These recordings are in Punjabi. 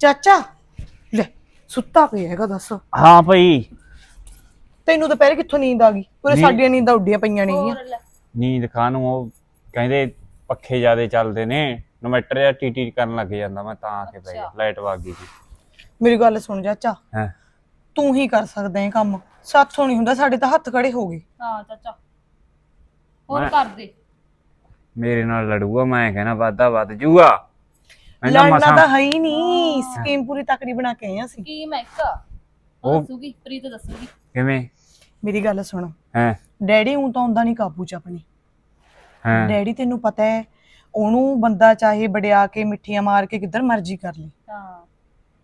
ਚਾਚਾ ਲੈ ਸੁੱਤਾ ਪਿਆ ਹੈਗਾ ਦੱਸ। ਹਾਂ ਭਾਈ। ਤੈਨੂੰ ਦੁਪਹਿਰੇ ਕਿੱਥੋਂ ਨੀਂਦ ਆ ਗਈ? ਪੂਰੇ ਨੀਂਦ- ਸਾਡੀਆਂ ਨੀਂਦਾਂ ਉੱਡੀਆਂ ਪਈਆਂ ਨੇਗੀਆਂ ਹੋਰ ਲੈ। ਨੀਂਦ ਖਾਣ ਨੂੰ ਉਹ ਕਹਿੰਦੇ ਪੱਖੇ ਜਿਆਦੇ ਚੱਲਦੇ ਨੇ ਇਨਵਰਟਰ ਜਾਂ ਟੀਟੀ ਕਰਨ ਲੱਗ ਜਾਂਦਾ ਮੈਂ ਤਾਂ ਆ ਕੇ ਪੈ ਗਿਆ ਲਾਈਟ ਵਗ ਗਈ ਸੀ। ਮੇਰੀ ਗੱਲ ਸੁਣ ਚਾਚਾ ਹਾਂ? ਤੂੰ ਹੀ ਕਰ ਸਕਦਾ ਇਹ ਕੰਮ। ਸਾਥੋਂ ਨਹੀਂ ਹੁੰਦਾ ਸਾਡੇ ਤਾਂ ਹੱਥ ਖੜੇ ਹੋ ਗਏ। ਹਾਂ ਚਾਚਾ। ਹੋਰ ਮੈਂ- ਕਰ ਦੇ ਮੇਰੇ ਨਾਲ ਲੜੂਗਾ ਮੈਂ ਕਹਿਣਾ ਵਾਦਾ ਵੱਧ ਜੂਗਾ। ਤਾਂ ਲੜਨਾ ਮਸਾਂ ਤਾਂ ਹੈ ਹੀ ਨਹੀਂ ਸਕੀਮ ਪੂਰੀ ਤਕੜੀ ਬਣਾ ਕੇ ਆਏ ਹਾਂ ਅਸੀਂ। ਕੀ ਮੈਂ ਇੱਕ ਉਹ ਉਹ- ਦੱਸੂਗੀ ਪ੍ਰੀਤ ਦੱਸੂਗੀ। ਕਿਵੇਂ? ਮੇਰੀ ਗੱਲ ਸੁਣ। ਹੈ। ਡੈਡੀ ਹੂੰ ਤਾਂ ਆਉਂਦਾ ਨਹੀਂ ਕਾਬੂ ਚ ਆਪਣੀ। ਹੈ। ਡੈਡੀ ਤੈਨੂੰ ਪਤਾ ਹੈ ਉਹਨੂੰ ਬੰਦਾ ਚਾਹੇ ਵੜਿਆ ਕੇ ਮਿੱਠੀਆਂ ਮਾਰ ਕੇ ਕਿੱਧਰ ਮਰਜ਼ੀ ਕਰ ਲੇ। ਹਾਂ।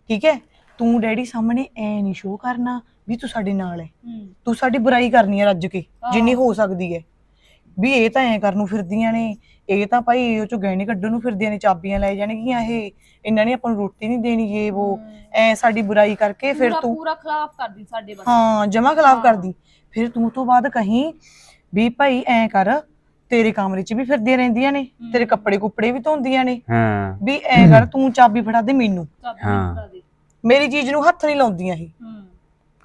ਠੀਕ ਹੈ? ਤੂੰ ਡੈਡੀ ਸਾਹਮਣੇ ਐ ਨਹੀਂ ਸ਼ੋਅ ਕਰਨਾ ਵੀ ਤੂੰ ਸਾਡੇ ਨਾਲ ਹੈ। ਹੂੰ। ਤੂੰ ਸਾਡੀ ਬੁਰਾਈ ਕਰਨੀ ਹੈ ਰੱਜ ਕੇ ਜਿੰਨੀ ਹੋ ਸਕਦੀ ਹੈ। ਵੀ ਇਹ ਤਾਂ ਐ ਕਰਨ ਨੂੰ ਫਿਰਦੀਆਂ ਨੇ ਇਹ ਤਾਂ ਭਾਈ ਉਹ ਚੋਂ ਗਹਿਣੇ ਕੱਢਣ ਨੂੰ ਫਿਰਦੀਆਂ ਨੇ ਚਾਬੀਆਂ ਲੈ ਜਾਣਗੀਆਂ ਇਹ ਇਹਨਾਂ ਨੇ ਆਪਾਂ ਨੂੰ ਰੋਟੀ ਨਹੀਂ ਦੇਣੀ ਇਹ ਉਹ ਐ ਸਾਡੀ ਬੁਰਾਈ ਕਰਕੇ ਫਿਰ ਪੂਰਾ ਤੂੰ ਪੂਰਾ ਖਿਲਾਫ ਕਰਦੀ ਸਾਡੇ ਬਸ ਹਾਂ ਜਮਾ ਖਿਲਾਫ ਕਰਦੀ। ਫਿਰ ਤੂੰ ਤੋਂ ਬਾਅਦ ਕਹੀਂ ਵੀ ਭਾਈ ਐ ਕਰ ਤੇਰੇ ਕਮਰੇ 'ਚ ਵੀ ਫਿਰਦੀਆਂ ਰਹਿੰਦੀਆਂ ਨੇ ਤੇਰੇ ਕੱਪੜੇ ਕੁੱਪੜੇ ਵੀ ਧੋਂਦੀਆਂ ਨੇ ਹਾਂ। ਵੀ ਐ ਕਰ ਤੂੰ ਚਾਬੀ ਫੜਾ ਦੇ ਮੈਨੂੰ। ਚਾਬੀ ਹਾਂ। ਦੇ। ਮੇਰੀ ਚੀਜ਼ ਨੂੰ ਹੱਥ ਨਹੀਂ ਲਾਉਂਦੀਆਂ ਇਹ। ਹੂੰ।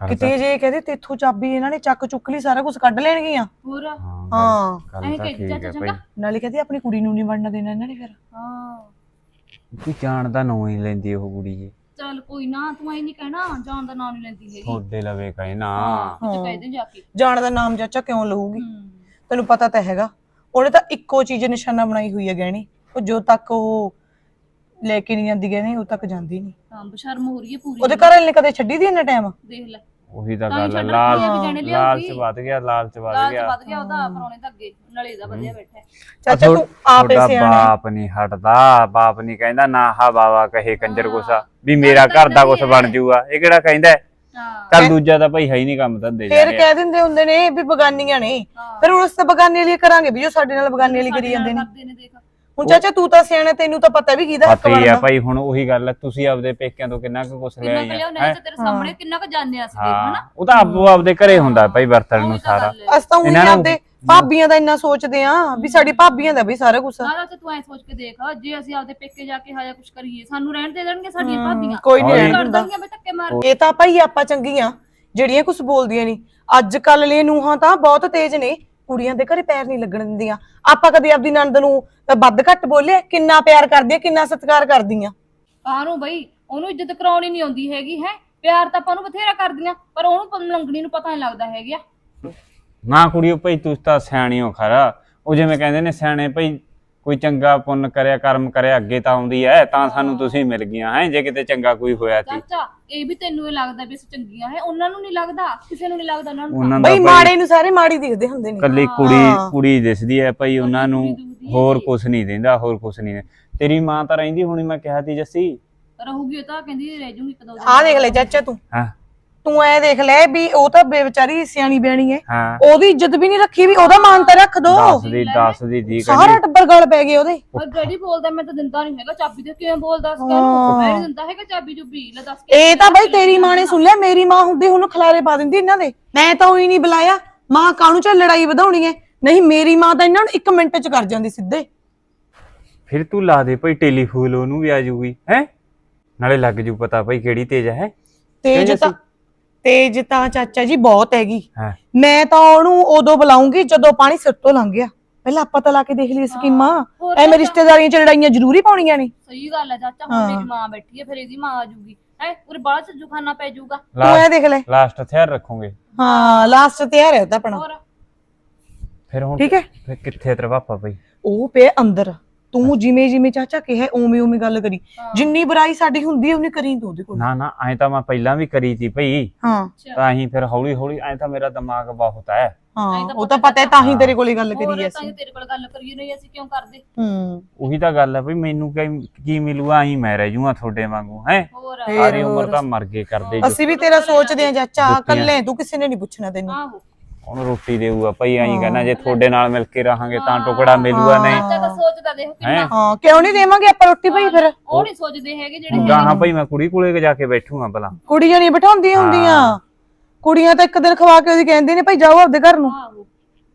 ਕਿਤੇ ਜੇ ਕਹਦੇ ਤੇਥੋਂ ਚਾਬੀ ਇਹਨਾਂ ਨੇ ਚੱਕ ਚੁੱਕ ਲਈ ਸਾਰਾ ਕੁਝ ਕੱਢ ਲੈਣਗੀਆਂ। ਪੂਰਾ ਹਾਂ ਹਾਂ। ਗੱਲ ਐਂ ਤਾਂ ਕਿ ਠੀਕ ਚਾਚਾ ਹੈ ਚੰਗਾ। ਭਾਈ। ਨਾਲੇ ਕਹਦੇ ਆਪਣੀ ਕੁੜੀ ਨੂੰ ਨਹੀਂ ਵੜਨਾ ਦੇਣਾ ਇਹਨਾਂ ਨੇ ਫਿਰ। ਹਾਂ। ਤੂੰ ਜਾਣਦਾ ਨੋ ਹੀ ਲੈਂਦੀ ਉਹ ਕੁੜੀ ਜੀ। ਚੱਲ ਕੋਈ ਨਾ ਤੂੰ ਐ ਨਹੀਂ ਕਹਿਣਾ ਜਾਣ ਦਾ ਨਾਮ ਨਹੀਂ ਲੈਂਦੀ ਹੈਗੀ। ਥੋੜੇ ਲਵੇ ਕਹੇ ਨਾ। ਕੁਝ ਕਹਿ ਦੇ ਜਾ ਕੇ। ਜਾਣ ਦਾ ਨਾਮ ਚਾਚਾ ਕਿਉਂ ਲਊਗੀ? ਤੈਨੂੰ ਪਤਾ ਤਾਂ ਹੈਗਾ। ਉਹਨੇ ਤਾਂ ਇੱਕੋ ਚੀਜ਼ ਨਿਸ਼ਾਨਾ ਬਣਾਈ ਹੋਈ ਹੈ ਗਹਿਣੀ। ਉਹ ਜੋ ਤੱਕ ਉਹ ਲੈ ਕੇ ਨਹੀਂ ਜਾਂਦੀ ਗਹਿਣੀ ਉਹ ਤੱਕ ਜਾਂਦੀ ਨਹੀਂ। ਹਾਂ ਬਸ਼ਰਮ ਹੋ ਰਹੀ ਹੈ ਪੂਰੀ ਉਹਦੇ ਘਰ ਵਾਲੇ ਨੇ ਕਦੇ ਛੱਡੀ ਦੀ ਇੰਨਾ ਟਾਈਮ ਦੇਖ ਲੈ। ਉਹੀ ਤਾਂ ਤਾਂ ਹੀ ਗੱਲ ਹੈ ਛੱਡ ਲਾਲ ਰੱਖੀ ਆ ਵੀ ਜਾਣੇ ਲਿਆਊਗੀ। ਲਾਲਚ ਵੱਧ ਗਿਆ ਲਾਲਚ ਵੱਧ ਲਾਲਚ ਗਿਆ ਵੱਧ ਗਿਆ ਉਹਦਾ ਪਰੋਣੇ ਦਾ ਅੱਗੇ ਨਲੇ ਦਾ ਵਧੀਆ ਬੈਠਾ ਹੈ। ਚਾਚਾ ਤੂੰ ਆਪੇ ਤੁਹਾਡਾ ਸਿਆਣਾ ਹੈ। ਬਾਪ ਨਹੀਂ ਹਟਦਾ ਬਾਪ ਨਹੀਂ ਕਹਿੰਦਾ ਨਾ ਹਾ ਬਾਵਾ ਕਹੇ ਕੰਜਰ ਗੁੱਸਾ ਵੀ ਮੇਰਾ ਘਰ ਦਾ ਕੁਛ ਬਣ ਜਾਊਗਾ ਇਹ ਕਿਹੜਾ ਕਹਿੰਦਾ ਹੈ? ਹਾਂ ਚੱਲ ਦੂਜਾ ਤਾਂ ਭਾਈ ਹੈ ਹੀ ਨਹੀਂ ਕੰਮ ਧੰਦੇ ਫਿਰ ਕਹਿ ਦਿੰਦੇ ਹੁੰਦੇ ਨੇ ਵੀ ਬਗਾਨੀਆਂ ਨੇ ਹਾਂ। ਫਿਰ ਹੁਣ ਉਸ ਤੇ ਬਗਾਨੇ ਲਈ ਕਰਾਂਗੇ ਵੀ ਜੋ ਸਾਡੇ ਨਾਲ ਬਗਾਨੇ ਲਈ ਕਰੀ ਜਾਂਦੇ ਨੇ ਕਰਦੇ ਨੇ ਦੇਖ ਹੁਣ ਚਾਚਾ ਤੂੰ ਤਾਂ ਸਿਆਣਾ ਤੈਨੂੰ ਤਾਂ ਪਤਾ ਵੀ ਕਿਹਦਾ ਹੱਕ ਪਤਾ ਹੀ ਆ ਬਣਦਾ। ਭਾਈ ਹੁਣ ਉਹੀ ਗੱਲ ਹੈ ਤੁਸੀਂ ਆਪਦੇ ਪੇਕਿਆਂ ਤੋਂ ਕਿੰਨਾ ਕੁ ਕੁਛ ਲੈ ਕਿੰਨਾ ਆਏ ਆ ਨਹੀਂ ਤਾਂ ਤੇਰੇ ਸਾਹਮਣੇ ਕਿੰਨਾ ਕੁ ਜਾਣਦੇ ਆ ਅਸੀਂ ਹਾਂ ਹਨਾ? ਉਹ ਤਾਂ ਆਪੋ ਆਪਦੇ ਘਰੇ ਹੁੰਦਾ ਭਾਈ ਵਰਤਣ ਨੂੰ ਸਾਰਾ। ਅਸੀਂ ਤਾਂ ਉਹੀ ਇਹਨਾਂ ਨੂੰ- ਆਪਦੇ ਭਾਬੀਆਂ ਦਾ ਇੰਨਾ ਸੋਚਦੇ ਆ ਵੀ ਸਾਡੀ ਭਾਬੀਆਂ ਦਾ ਵੀ ਸਾਰਾ ਕੁਝ ਨਾ ਤਾਂ ਤੂੰ ਐ ਸੋਚ ਕੇ ਦੇਖ ਜੇ ਅਸੀਂ ਆਪਦੇ ਪੇਕੇ ਜਾ ਕੇ ਹਾਇਆ ਕੁਝ ਕਰੀਏ ਸਾਨੂੰ ਰਹਿਣ ਦੇ ਦੇਣਗੇ ਸਾਡੀਆਂ ਭਾਬੀਆਂ? ਕੋਈ ਨਹੀਂ ਰਹਿਣ ਕਰ ਦਿੰਦਾ। ਦੇਣਗੇ ਬਈ ਧੱਕੇ ਮਾਰ ਇਹ ਤਾਂ ਭਾਈ ਆਪਾਂ ਚੰਗੀਆਂ ਜਿਹੜੀਆਂ ਕੁਝ ਬੋਲਦੀਆਂ ਨਹੀਂ। ਅੱਜ ਕੱਲ ਲਈ ਨੂੰਹਾਂ ਤਾਂ ਬਹੁਤ ਤੇਜ਼ ਨੇ। ਕੁੜੀਆਂ ਦੇ ਘਰੇ ਪੈਰ ਨਹੀਂ ਲੱਗਣ ਦਿੰਦੀਆਂ। ਆਪਾਂ ਕਦੇ ਆਪਦੀ ਨਣਦ ਨੂੰ ਵੱਧ ਘੱਟ ਬੋਲੇ ਕਿੰਨਾ ਪਿਆਰ ਕਰਦੀਆਂ ਕਿੰਨਾ ਸਤਿਕਾਰ ਕਰਦੀਆਂ? ਕਾਹਨੂੰ ਬਈ ਉਹਨੂੰ ਇੱਜ਼ਤ ਕਰਾਉਣੀ ਨਹੀਂ ਆਉਂਦੀ ਹੈਗੀ ਹੈ? ਪਿਆਰ ਤਾਂ ਆਪਾਂ ਨੂੰ ਬਥੇਰਾ ਕਰਦੀਆਂ ਪਰ ਉਹਨੂੰ ਪ- ਲੰਗੜੀ ਨੂੰ ਪਤਾ ਨਹੀਂ ਲੱਗਦਾ ਹੈਗਾ। ਨਾ ਕੁੜੀਓ ਭਾਈ ਤੁਸੀਂ ਤਾਂ ਸਿਆਣੀ ਹੋ ਖਰਾ। ਉਹ ਜਿਵੇਂ ਕਹਿੰਦੇ ਨੇ ਸਿਆਣੇ ਭਾਈ ਕੋਈ ਚੰਗਾ ਪੁੰਨ ਕਰਿਆ ਕਰਮ ਕਰਿਆ ਅੱਗੇ ਤਾਂ ਆਉਂਦੀ ਐ ਤਾਂ ਸਾਨੂੰ ਤੁਸੀਂ ਮਿਲ ਗਈਆਂ ਹੈ? ਜੇ ਕਿਤੇ ਚੰਗਾ ਕੋਈ ਹੋਇਆ ਸੀ ਚਾਚਾ ਇਹ ਵੀ ਤੈਨੂੰ ਇਹ ਲੱਗਦਾ ਵੀ ਅਸੀਂ ਚੰਗੀਆਂ ਹੈ ਉਹਨਾਂ ਨੂੰ ਨਹੀਂ ਲੱਗਦਾ ਕਿਸੇ ਨੂੰ ਨਹੀਂ ਲੱਗਦਾ ਉਹਨਾਂ ਨੂੰ ਉਹਨਾਂ ਦਾ ਬਈ ਮਾੜੇ ਨੂੰ ਸਾਰੇ ਮਾੜੀ ਦਿਖਦੇ ਹੁੰਦੇ ਨੇ। ਕੱਲੀ ਕੁੜੀ ਹਾਂ। ਕੁੜੀ ਦਿਸਦੀ ਐ ਭਾਈ ਉਹਨਾਂ ਨੂੰ ਹੋਰ ਕੁਛ ਨਹੀਂ ਦਿੰਦਾ ਹੋਰ ਕੁਛ ਨਹੀਂ ਤੇਰੀ ਮਾਂ ਤਾਂ ਰਹਿੰਦੀ ਹੋਣੀ ਮੈਂ ਕਿਹਾ ਤੀ ਜੱਸੀ। ਰਹੂਗੀ ਉਹ ਤਾਂ ਕਹਿੰਦੀ ਰਹਿ ਜੂਗੀ ਇੱਕ ਦੋ ਦਿਨ। ਆਹ ਦੇਖ ਲੈ ਚਾਚਾ ਤੂੰ। ਹਾਂ। ਤੂੰ ਐ ਦੇਖ ਲੈ ਵੀ ਉਹ ਤਾਂ ਬੇਵਿਚਾਰੀ ਸਿਆਣੀ ਬਿਆਣੀ ਹਾਂ। ਉਹਦੀ ਇੱਜ਼ਤ ਵੀ ਨਹੀਂ ਰੱਖੀ ਵੀ ਉਹਦਾ ਮਾਨ ਤਾਂ ਰੱਖ ਦੋ। ਦੱਸ ਦੀ ਦੱਸ ਦੀ ਦੀ ਸਾਰਾ ਟੱਬਰ ਗਲ ਪੈ ਗਏ ਉਹਦੇ। ਔਰ ਡੈਡੀ ਬੋਲਦਾ ਮੈਂ ਤਾਂ ਦਿੰਦਾ ਨਹੀਂ ਹੈਗਾ। ਚਾਬੀ ਤੇ ਕਿਵੇਂ ਬੋਲਦਾ? ਕਹਿੰਦਾ ਮੈਂ ਨਹੀਂ ਦਿੰਦਾ ਹੈਗਾ ਚਾਬੀ ਜੁਬੀ ਲੈ ਦੱਸ ਕੇ ਇਹ ਤਾਂ ਬਈ ਤੇਰੀ ਮਾਂ ਨੇ ਸੁਣ ਲਿਆ ਮੇਰੀ ਮਾਂ ਹੁੰਦੀ ਹੁਣ ਖਲਾਰੇ ਪਾ ਦਿੰਦੀ ਇਹਨਾਂ ਦੇ। ਮੈਂ ਤਾਂ ਉਹੀ ਨਹੀਂ ਬੁਲਾਇਆ। ਮਾਂ ਕਾਹਨੂੰ ਚ ਲੜਾਈ ਵਧਾਉਣੀ ਹੈ ਨਹੀਂ ਮੇਰੀ ਮਾਂ ਤਾਂ ਇਹਨਾਂ ਨੂੰ 1 ਮਿੰਟ ਚ ਕਰ ਜਾਂਦੀ ਸਿੱਧੇ। ਫਿਰ ਤੂੰ ਲਾ ਦੇ ਭਾਈ ਟੈਲੀਫੋਨ ਉਹਨੂੰ ਵੀ ਆ ਜੂਗੀ ਹੈ? ਨਾਲੇ ਲੱਗ ਜੂ ਪਤਾ ਭਾਈ ਕਿਹੜੀ ਤੇਜ ਹੈ? ਤੇਜ ਤੇਜ ਤਾਂ ਤੇਜ ਤਾਂ ਚਾਚਾ ਜੀ ਬਹੁਤ ਹੈਗੀ। ਹਾਂ। ਮੈਂ ਤਾਂ ਉਹਨੂੰ ਉਦੋਂ ਬੁਲਾਉਂਗੀ ਜਦੋਂ ਪਾਣੀ ਸਿਰ ਤੋਂ ਲੰਘ ਗਿਆ। ਪਹਿਲਾਂ ਆਪਾਂ ਤਾਂ ਲਾ ਕੇ ਦੇਖ ਲਈ ਸਕੀਮਾਂ। ਹੋਰ ਐਵੇਂ ਰਿਸ਼ਤੇਦਾਰੀਆਂ ਚ ਲੜਾਈਆਂ ਜ਼ਰੂਰੀ ਪਾਉਣੀਆਂ ਨੇ। ਸਹੀ ਗੱਲ ਹੈ ਚਾਚਾ ਹੁਣ ਮੇਰੀ ਮਾਂ ਬੈਠੀ ਹੈ ਫਿਰ ਇਹਦੀ ਮਾਂ ਆ ਜੂਗੀ। ਹੈ ਪੂਰੇ ਬਾਅਦ ਚ ਜੁਖਾਨਾ ਪੈ ਜਾਊਗਾ ਤੂੰ ਇਹ ਦੇਖ ਲੈ। ਲਾਸਟ ਹਥਿਆਰ ਰੱਖੋਗੇ। ਹਾਂ ਲਾਸਟ ਤੇ ਆ ਰਿਹਾ ਤਾਂ ਆਪਣਾ। ਹੋਰ? ਫਿਰ ਹੁਣ ਠੀਕ ਹੈ। ਫਿਰ ਕਿੱਥੇ ਤੇਰਾ ਪਾਪਾ ਭਾਈ ਉਹ ਪਏ ਅੰਦਰ। ਤੂੰ ਜਿਵੇਂ ਜਿਵੇਂ ਚਾਚਾ ਕਿਹਾ ਉਵੇਂ ਉਵੇਂ ਗੱਲ ਕਰੀ। ਜਿੰਨੀ ਬੁਰਾਈ ਸਾਡੀ ਹੁੰਦੀ ਹੈ ਉਹਨੇ ਕਰੀ ਤੂੰ ਉਹਦੇ ਕੋਲ। ਨਾ ਨਾ ਐ ਤਾਂ ਮੈਂ ਪਹਿਲਾਂ ਵੀ ਕਰੀ ਤੀ ਭਈ। ਹਾਂ। ਤਾਂ ਹੀ ਫਿਰ ਹੌਲੀ ਹੌਲੀ ਐ ਤਾਂ ਮੇਰਾ ਦਿਮਾਗ ਬਹੁਤ ਹੈ। ਹਾਂ ਉਹ ਤਾਂ ਪਤਾ ਹੈ ਤਾਂ ਹੀ ਤੇਰੇ ਕੋਲ ਇਹ ਗੱਲ ਕਰੀ ਐ ਤਾਂ ਇਹ ਤੇਰੇ ਕੋਲ ਗੱਲ ਕਰੀਏ ਨਹੀਂ ਅਸੀਂ ਕਿਉਂ ਕਰਦੇ? ਹੂੰ। ਉਹੀ ਤਾਂ ਗੱਲ ਹੈ ਭਈ ਮੈਨੂੰ ਕੀ ਕੀ ਮਿਲੂਗਾ ਆਹੀ ਮੈਂ ਰਹਿ ਜੂਗਾ ਤੁਹਾਡੇ ਵਾਂਗੂ ਹੈ? ਸਾਰੀ ਉਮਰ ਤਾਂ ਮਰ ਗਏ ਕਰਦੇ ਜੋ। ਅਸੀਂ ਵੀ ਤੇਰਾ ਸੋਚਦੇ ਆ ਚਾਚਾ ਕੱਲੇ ਤੂੰ ਕਿਸੇ ਨੇ ਨਹੀਂ ਪੁੱਛਣਾ ਤੈਨੂੰ। ਆਹੋ। ਹੁਣ ਰੋਟੀ ਦੇਊਗਾ? ਭਈ ਐਂ ਕਹਿੰਦਾ ਜੇ ਤੁਹਾਡੇ ਨਾਲ ਮਿਲ ਕੇ ਰਹਾਂਗੇ ਤਾਂ ਟੁਕੜਾ ਮਿਲੂਗਾ ਨਹੀਂ। ਚਾਚਾ ਤਾਂ ਸੋਚਦਾ ਦੇਖ ਕਿੰਨਾ ਹਾਂ? ਕਿਉਂ ਨਹੀਂ ਦੇਵਾਂਗੇ ਆਪਾਂ ਰੋਟੀ ਭਾਈ ਫਿਰ? ਉਹ ਨਹੀਂ ਸੋਚਦੇ ਹੈਗੇ ਜਿਹੜੇ ਗਾਹਾਂ ਭਈ ਮੈਂ ਕੁੜੀ ਕੋਲੇ ਜਾ ਕੇ ਬੈਠੂਗਾ ਭਲਾ। ਕੁੜੀਆਂ ਨਹੀਂ ਬਿਠਾਉਂਦੀਆਂ ਹੁੰਦੀਆਂ। ਕੁੜੀਆਂ ਤਾਂ ਇੱਕ ਦਿਨ ਖਵਾ ਕੇ ਉਹਦੀ ਕਹਿੰਦੀ ਨੇ ਭਾਈ ਜਾਓ ਆਪਦੇ ਘਰ ਨੂੰ।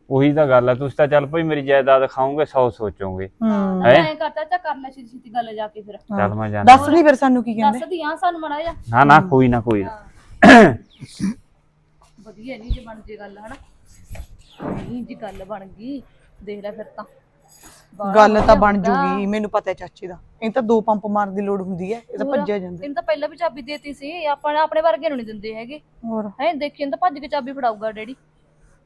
ਉਹੀ ਤਾਂ ਗੱਲ ਹੈ ਤੁਸੀਂ ਤਾਂ ਚੱਲ ਭਾਈ ਮੇਰੀ ਜਾਇਦਾਦ ਖਾਓਗੇ 100 ਸੋਚੋਗੇ। ਹੂੰ? ਐ ਕਰਤਾ ਚਾ ਕਰ ਲੈ ਛੇਤੀ ਛੇਤੀ ਗੱਲ ਜਾ ਕੇ ਫਿਰ। ਚੱਲ ਮੈਂ ਜਾਣਾ। ਦੱਸ ਨਹੀਂ ਫਿਰ ਸਾਨੂੰ ਕੀ ਕਹਿੰਦੇ। ਦੱਸਦੀ ਆ ਸਾਨੂੰ ਮੜਾ ਜਾ ਨਾ ਨਾ ਕੋਈ ਨਾ ਕੋਈ ਨਾ। ਵਧੀਆ ਨਹੀਂ ਜੇ ਬਣ ਜੇ ਗੱਲ ਹਨਾ? ਨਹੀਂ ਜੀ ਗੱਲ ਬਣ ਗਈ ਦੇਖ ਲੈ ਫਿਰ ਤਾਂ। ਗੱਲ ਤਾਂ ਬਣ। ਜੂਗੀ ਮੈਨੂੰ ਪਤਾ ਹੈ ਚਾਚੇ ਦਾ। ਇਹ ਤਾਂ ਦੋ ਪੰਪ ਮਾਰਨ ਦੀ ਲੋੜ ਹੁੰਦੀ ਹੈ ਇਹ ਤਾਂ। ਭੱਜਿਆ ਜਾਂਦਾ। ਇਹਨੂੰ ਤਾਂ ਪਹਿਲਾਂ ਵੀ ਚਾਬੀ ਦੇਤੀ ਸੀ ਆਪਾਂ ਆਪਣੇ ਵਰਗੇ ਨੂੰ ਨਹੀਂ ਦਿੰਦੇ ਹੈਗੇ। ਹੋਰ। ਹੈ ਦੇਖੀ ਇਹਨੂੰ ਤਾਂ ਭੱਜ ਕੇ ਚਾਬੀ ਫੜਾਊਗਾ ਡੈਡੀ।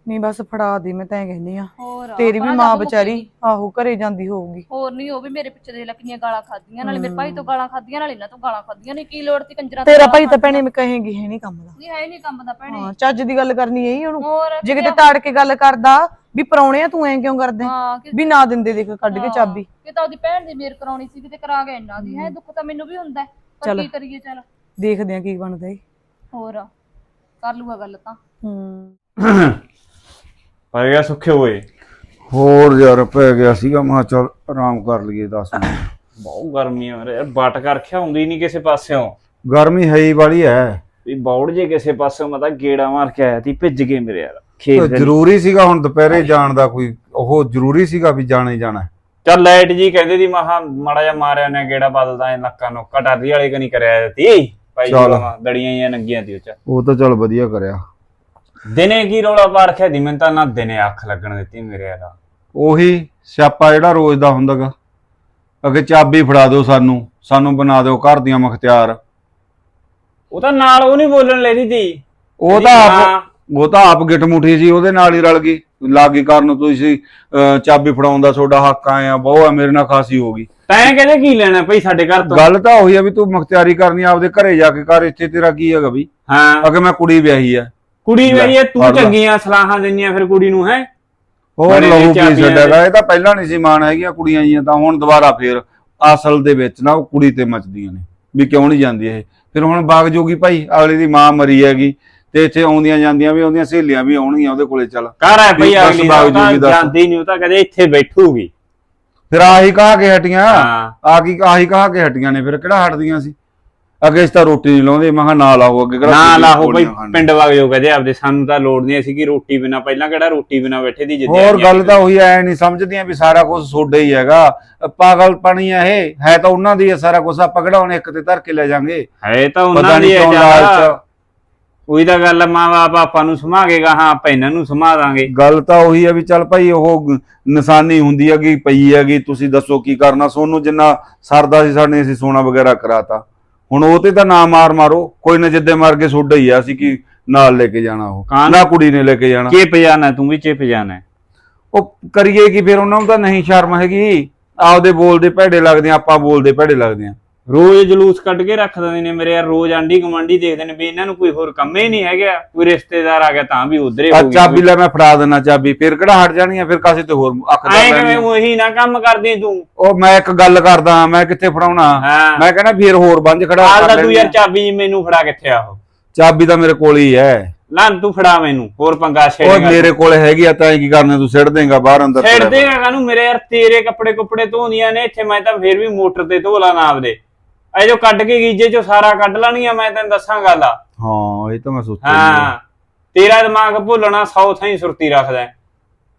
ਨਹੀਂ ਬਸ ਫੜਾ ਦੇ ਮੈਂ ਤਾਂ ਐਂ ਕਹਿੰਦੀ ਆ ਹੋਰ ਤੇਰੀ ਵੀ ਮਾਂ ਵਿਚਾਰੀ। ਆਹੋ ਘਰੇ ਜਾਂਦੀ ਹੋਊਗੀ। ਹੋਰ ਨਹੀਂ ਉਹ ਵੀ ਮੇਰੇ ਪਿੱਛੇ ਦੇ ਲੱਕੀਆਂ ਗਾਲਾਂ ਖਾਧੀਆਂ ਨਾਲੇ ਮੇਰੇ ਭਾਈ ਤੋਂ ਗਾਲਾਂ ਖਾਧੀਆਂ ਨਾਲੇ ਇਹਨਾਂ ਤੋਂ ਗਾਲਾਂ ਖਾਧੀਆਂ ਨੇ ਕੀ ਲੋੜ ਸੀ ਕੰਜਰਾਂ ਤੇਰਾ ਭਾਈ ਤਾਂ। ਭੈਣੇ ਮੈਂ ਕਹੇਗੀ ਹੈ ਨਹੀਂ ਕੰਮ ਦਾ। ਨਹੀਂ ਹੈ ਨਹੀਂ ਕੰਮ ਦਾ ਭੈਣੇ। ਹਾਂ ਚੱਜ ਦੀ ਗੱਲ ਕਰਨੀ ਹੈ ਉਹਨੂੰ। ਹੋਰ ਜੇ ਕਿਤੇ ਤਾੜ ਕੇ ਗੱਲ ਕਰਦਾ ਵੀ ਪਰੌਣੇ ਆ ਤੂੰ ਐਂ ਕਿਉਂ ਕਰਦੇ? ਹਾਂ ਕਿ ਵੀ ਨਾ ਦਿੰਦੇ ਦੇਖ ਕੱਢ ਕੇ ਚਾਬੀ। ਕਿ ਤਾਂ ਉਹਦੀ ਭੈਣ ਦੀ ਮੇਰ ਕਰਾਉਣੀ ਸੀ ਕਿਤੇ ਕਰਾ ਗਿਆ ਇਹਨਾਂ ਦੀ ਹੈ ਦੁੱਖ ਤਾਂ ਮੈਨੂੰ ਵੀ ਹੁੰਦਾ ਹੈ, ਪਰ। ਕੀ ਕਰੀਏ ਚੱਲ। ਦੇਖਦੇ ਆ ਕੀ ਬਣਦਾ ਏ। ਹੋਰ ਕਰ ਲੂਗਾ ਗੱਲ ਤਾਂ। ਹੂੰ। ਪਰ ਗਿਆ ਸੁੱਖੇ ਹੋਏ। ਹੋਰ ਯਾਰ ਪੈ ਗਿਆ ਸੀਗਾ ਮੈਂ ਕਿਹਾ ਚੱਲ ਆਰਾਮ ਕਰ ਲਈਏ 10 ਮਿੰਟ। ਬਹੁਤ ਗਰਮੀ ਆ ਯਾਰ ਬਟ ਕਰ ਰਖਿਆ ਹੁੰਦੀ ਨਹੀਂ ਕਿਸੇ ਪਾਸਿਓਂ। ਗਰਮੀ ਹੈ ਹੀ ਵਾਲੀ ਹੈ। ਵੀ ਬੌੜ ਜੇ ਕਿਸੇ ਪਾਸਿਓਂ ਮੈਂ ਤਾਂ ਗੇੜਾ ਮਾਰ ਕੇ ਆਇਆ ਤੀ ਭਿੱਜ ਗਏ ਮੇਰੇ ਯਾਰ ਖੇਤ ਜ਼ਰੂਰੀ ਸੀਗਾ ਹੁਣ ਦੁਪਹਿਰੇ ਜਾਣ ਦਾ ਕੋਈ ਉਹ ਜ਼ਰੂਰੀ ਸੀਗਾ ਵੀ ਜਾਣਾ ਜਾਣਾ। ਚੱਲ ਲਾਈਟ ਜੀ ਕਹਿੰਦੇ ਦੀ ਮਹਾ ਮਾੜਾ ਜਿਹਾ ਮਾਰਿਆ ਨੇ ਗੇੜਾ ਬਦਲਦਾ ਐ ਨੱਕਾਂ ਨੂੰ ਕਟਾਰੀ ਵਾਲੇ ਕਨੀ ਕਰਿਆ ਤੀ ਭਾਈ ਜੀ ਚੱਲ। ਦੜੀਆਂ ਹੀ ਨੰਗੀਆਂ ਤੀ ਉਹ ਚ। ਉਹ ਤਾਂ ਚੱਲ ਵਧੀਆ ਕਰਿਆ। ਦਿਨੇ ਕੀ ਰੌਲਾ ਪਾ ਰਖਿਆ ਦੀ ਮੈਨੂੰ ਤਾਂ ਨਾ ਦਿਨੇ ਅੱਖ ਲੱਗਣ ਦਿੱਤੀ ਮੇਰੇ ਯਾਰ ਉਹੀ ਸਿਆਪਾ ਜਿਹੜਾ ਰੋਜ਼ ਦਾ ਹੁੰਦਾਗਾ। ਅਗੇ ਚਾਬੀ ਫੜਾ ਦਿਓ ਸਾਨੂੰ ਸਾਨੂੰ ਬਣਾ ਦਿਓ ਘਰ ਦੀਆਂ ਮੁਖਤਿਆਰ ਉਹ ਤਾਂ ਨਾਲ ਉਹ ਨਹੀਂ ਬੋਲਣ ਲੈਦੀ ਤੀ ਉਹ ਤਾਂ ਆਪ ਉਹ ਤਾਂ ਆਪ ਗਿੱਟ ਮੁੱਠੀ ਸੀ ਉਹਦੇ ਨਾਲ ਹੀ ਰਲ ਗਈ। ਲਾਗੀ ਕਰਨ ਤੁਸੀਂ ਅਹ, ਚਾਬੀ ਫੜਾਉਣ ਦਾ ਤੁਹਾਡਾ ਹੱਕ ਆਇਆ ਬਹੁ ਆ ਮੇਰੇ ਨਾਲ ਖਾਸੀ ਹੋ ਗਈ। ਤੈਂ ਕਹਿੰਦੇ ਕੀ ਲੈਣਾ ਭਾਈ ਸਾਡੇ ਘਰ ਤੋਂ? ਗੱਲ ਤਾਂ ਉਹੀ ਆ ਵੀ ਤੂੰ ਮੁਖਤਿਆਰੀ ਕਰਨੀ ਆ ਆਪਦੇ ਘਰੇ ਜਾ ਕੇ ਕਰ ਇੱਥੇ ਤੇਰਾ ਕੀ ਹੈਗਾ ਵੀ? ਹਾਂ। ਅਗੇ ਮੈਂ ਕੁੜੀ ਵਿਆਹੀ ਆ। ਕੁੜੀ ਮੇਰੀ ਇਹ ਤੂੰ। ਚੰਗੀਆਂ ਸਲਾਹਾਂ ਦਿੰਨੀਆਂ ਫਿਰ ਕੁੜੀ ਨੂੰ ਹੈ? ਹੋਰ ਬੜੇ ਲਹੂ ਕੀ ਚਾਬੀਆਂ ਇਹ ਤਾਂ ਪਹਿਲਾਂ ਨਹੀਂ ਸੀ ਮਾਣ ਹੈਗੀਆਂ ਕੁੜੀਆਂ ਜੀਆਂ ਤਾਂ ਹੁਣ ਦੁਬਾਰਾ ਫੇਰ ਅਸਲ ਦੇ ਵਿੱਚ ਨਾ ਉਹ ਕੁੜੀ ਤੇ ਮੱਚਦੀਆਂ ਨੇ ਵੀ ਕਿਉਂ ਨਹੀਂ ਜਾਂਦੀ ਇਹ। ਫਿਰ ਹੁਣ ਬਾਗ ਜੋਗੀ ਭਾਈ ਅਗਲੇ ਦੀ ਮਾਂ ਮਰੀ ਹੈਗੀ ਤੇ ਇੱਥੇ ਆਉਂਦੀਆਂ ਜਾਂਦੀਆਂ ਵੀ ਆਉਂਦੀਆਂ ਸਹੇਲੀਆਂ ਵੀ ਆਉਣਗੀਆਂ ਉਹਦੇ ਕੋਲੇ ਚੱਲ। ਘਰ ਹੈ ਭਈ ਬਸ ਅਗਲੀ ਦਾ ਤਾਂ ਬਾਵਜੂਦ ਵੀ ਦੱਸ। ਜਾਂਦੀ ਨਹੀਂ ਉਹ ਤਾਂ ਕਦੇ ਇੱਥੇ ਬੈਠੂਗੀ। ਫਿਰ ਆਹੀ ਕਹਾ ਕੇ ਹਟੀਆਂ। ਹਾਂ। ਆ ਕੀ ਆਹੀ ਕਹਾ ਕੇ ਹਟੀਆਂ ਨੇ ਫਿਰ ਕਿਹੜਾ ਹਟਦੀਆਂ ਸੀ? ਅੱਗੇ ਇਸ ਤਾਂ ਰੋਟੀ ਨਹੀਂ ਲਾਉਂਦੇ ਮੈਂ ਕਿਹਾ ਨਾ ਲਾਓ ਅੱਗੇ ਕਿਹੜਾ ਨਾ ਲਾਹੋ ਗੋਲੀਆਂ ਖਾਣੀਆਂ। ਪਿੰਡ ਵਗ ਜੋ ਕਹਦੇ ਆਪਦੇ ਸਾਨੂੰ ਤਾਂ ਲੋੜ ਨਹੀਂ ਸੀ ਕਿ ਰੋਟੀ ਬਿਨਾ ਪਹਿਲਾਂ ਕਿਹੜਾ ਰੋਟੀ ਬਿਨਾ ਬੈਠੇ ਦੀ ਜਿੱਦੇ ਹੋਰ ਗੱਲ ਤਾਂ ਉਹੀ ਐ ਨਹੀਂ ਸਮਝਦੀਆਂ ਵੀ ਸਾਰਾ ਕੁਝ ਸੋਡੇ ਹੀ ਹੈਗਾ। ਪਾਗਲਪਣੀ ਆ ਇਹ ਹੈ ਤਾਂ ਉਹਨਾਂ ਦੀ ਸਾਰਾ ਕੁਝ ਆਪਾਂ ਕਿਹੜਾ ਹੁਣ ਇੱਕ ਤੇ ਧਰ ਕੇ ਲੈ ਜਾਾਂਗੇ? ਹੈ ਤਾਂ ਪਤਾ ਉਹਨਾਂ ਦੀ ਨਹੀਂ ਕਿਉਂ ਉਹੀ ਤਾਂ ਗੱਲ ਮਾਂ-ਬਾਪ ਆਪਾਂ ਨੂੰ ਸਮਾਗੇਗਾ ਹਾਂ ਆਪਾਂ ਇਹਨਾਂ ਨੂੰ ਸਮਾ ਦਾਂਗੇ। ਗੱਲ ਤਾਂ ਉਹੀ ਹੈ ਵੀ ਚੱਲ ਭਾਈ ਉਹ ਗ- ਨਿਸ਼ਾਨੀ ਹੁੰਦੀ ਹੈਗੀ ਪਈ ਹੈਗੀ ਤੁਸੀਂ ਦੱਸੋ ਕੀ ਕਰਨਾ ਸੋਨੂੰ ਜਿੰਨਾ ਸਰਦਾ ਸੀ ਸਾਡੇ ਅਸੀਂ ਸੋਨਾ ਵਗੈਰਾ ਕਰਾਤਾ। ਹੁਣ ਉਹ ਤੇ ਤਾਂ ਨਾ ਮਾਰ ਮਾਰੋ ਕੋਈ ਨਾ ਜਿੱਦੇ ਮਾਰ ਕੇ ਸੋਡਾ ਹੀ ਆ ਅਸੀਂ ਕੀ ਨਾਲ ਲੈ ਕੇ ਜਾਣਾ ਉਹ? ਨਾ ਕੁੜੀ ਨੇ ਲੈ ਕੇ ਜਾਣਾ। ਚਿਪ ਜਾਣਾ ਤੂੰ ਵੀ ਚਿਪ ਜਾਣਾ। ਉਹ ਕਰੀਏ ਕੀ ਫਿਰ ਉਹਨਾਂ ਨੂੰ ਤਾਂ ਨਹੀਂ ਸ਼ਰਮ ਹੈਗੀ। ਆਪਦੇ ਬੋਲਦੇ ਭੈੜੇ ਲੱਗਦੇ ਆ ਆਪਾਂ ਬੋਲਦੇ ਭੈੜੇ ਲੱਗਦੇ ਆ। ਰੋਜ਼ ਜਲੂਸ ਕੱਢ ਕੇ ਰੱਖ ਦਿੰਦੇ ਨੇ ਮੇਰੇ ਯਾਰ ਰੋਜ਼ ਆਂਢੀ ਗੁਆਂਢੀ ਦੇਖਦੇ ਨੇ ਵੀ ਇਹਨਾਂ ਨੂੰ ਕੋਈ ਹੋਰ ਕੰਮ ਹੀ ਨਹੀਂ ਹੈਗਾ। ਕੋਈ ਰਿਸ਼ਤੇਦਾਰ ਆ ਗਿਆ ਤਾਂ ਵੀ ਉਧਰੇ ਹੋ ਚਾਬੀ ਲੈ ਮੈਂ ਫੜਾ ਦੇਣਾ ਚਾਬੀ। ਫਿਰ ਕਿਹੜਾ ਹਟ ਜਾਣੀ ਆ ਫਿਰ ਕਾਸੇ ਤੇ ਹੋਰ ਅੱਖ ਐ ਦਾ ਕਿਵੇਂ ਉਹੀ ਨਾ ਕੰਮ ਕਰਦੀ ਤੂੰ। ਉਹ ਮੈਂ ਇੱਕ ਗੱਲ ਕਰਦਾ ਮੈਂ ਕਿੱਥੇ ਫੜਾਉਣਾ? ਹਾਂ। ਮੈਂ ਕਹਿੰਦਾ ਫਿਰ ਹੋਰ ਬੰਜ ਖੜਾ ਆਹ ਕਰ ਤਾਂ ਤੂੰ ਯਾਰ। ਚਾਬੀ ਮੈਨੂੰ ਫੜਾ ਕਿੱਥੇ ਆ ਉਹ? ਚਾਬੀ ਤਾਂ ਮੇਰੇ ਕੋਲ ਹੀ ਹੈ ਲਾਂ ਤੂੰ ਫੜਾ ਮੈਨੂੰ ਹੋਰ ਪੰਗਾ ਉਹ ਛੇੜੇਗਾ ਮੇਰੇ ਕੋਲ ਹੈਗੀ ਆ ਤਾਂ ਕੀ ਕਰਨਾ ਤੂੰ ਸਿੱਟ ਦੇਂਗਾ ਬਾਹਰ ਅੰਦਰ। ਛੇੜ ਦੇਗਾ ਕਾਨੂੰ ਮੇਰੇ ਯਾਰ ਤੇਰੇ ਕੱਪੜੇ ਕੁੱਪੜੇ ਧੋਂਦੀਆਂ ਨੇ ਇੱਥੇ ਮੈਂ ਤਾਂ ਫੇਰ ਵੀ ਮੋਟਰ ਤੇ ਧੋ ਲਾ ਨਾ ਆਪਦੇ। ਐ ਜੋ ਕੱਢ ਕੇ ਗੀਜੇ ਚੋਂ ਸਾਰਾ ਕੱਢ ਲਾਣੀਆਂ ਮੈਂ ਤੈਨੂੰ ਦੱਸਾਂ ਗੱਲ ਆ। ਹਾਂ ਇਹ ਤਾਂ ਮੈਂ ਸੋਚਿਆ ਹਾਂ ਤੇਰਾ ਦਿਮਾਗ ਭੁੱਲਣਾ ਸੌ ਥਾਈ ਸੁਰਤੀ ਰੱਖਦਾ। ਹੈ।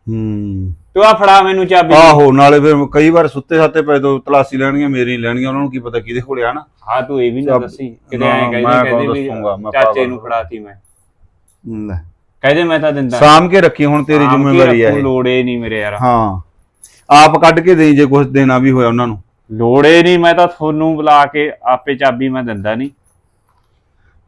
ਹੂੰ ਤੂੰ ਆ ਫੜਾ ਮੈਨੂੰ ਚਾਬੀ। ਆਹੋ ਨਾਲੇ ਫਿਰ ਕਈ ਵਾਰ ਸੁੱਤੇ ਸਾਤੇ ਪਏ ਤੋਂ ਤਲਾਸੀ ਲੈਣਗੀਆਂ ਮੇਰੀ ਲੈਣਗੀਆਂ ਉਹਨਾਂ ਨੂੰ ਕੀ ਪਤਾ ਕਿਹਦੇ ਕੋਲੇ ਆ ਨਾ। ਹਾਂ ਤੂੰ ਇਹ ਵੀ ਨਾ ਦੱਸੀ ਕਿਤੇ ਐਂ ਮੈਂ ਕਹਿੰਦੇ ਕਹਿੰਦੇ ਵੀ ਚਾਚੇ ਨੂੰ ਫੜਾਤੀ ਮੈਂ। ਲੈ। ਕਹਿੰਦੇ ਮੈਂ ਤਾਂ ਦਿੰਦਾ। ਸਾਂਭ ਕੇ ਰੱਖੀ ਹੁਣ ਤੇਰੀ ਜ਼ਿੰਮੇਵਾਰੀ ਹੈ ਰੱਖੂ, ਇਹ। ਲੋੜੇ ਨਹੀਂ ਮੇਰੇ ਯਾਰ। ਹਾਂ। ਆਪ ਕੱਢ ਕੇ ਦੇਈ ਜੇ ਕੁਝ ਦੇਣਾ ਵੀ ਹੋਇਆ ਉਹਨਾਂ ਨੂੰ। ਲੋੜੇ ਨਹੀਂ ਮੈਂ ਤਾਂ ਤੁਹਾਨੂੰ ਬੁਲਾ ਕੇ ਆਪੇ ਚਾਬੀ ਮੈਂ ਦਿੰਦਾ ਨਹੀਂ।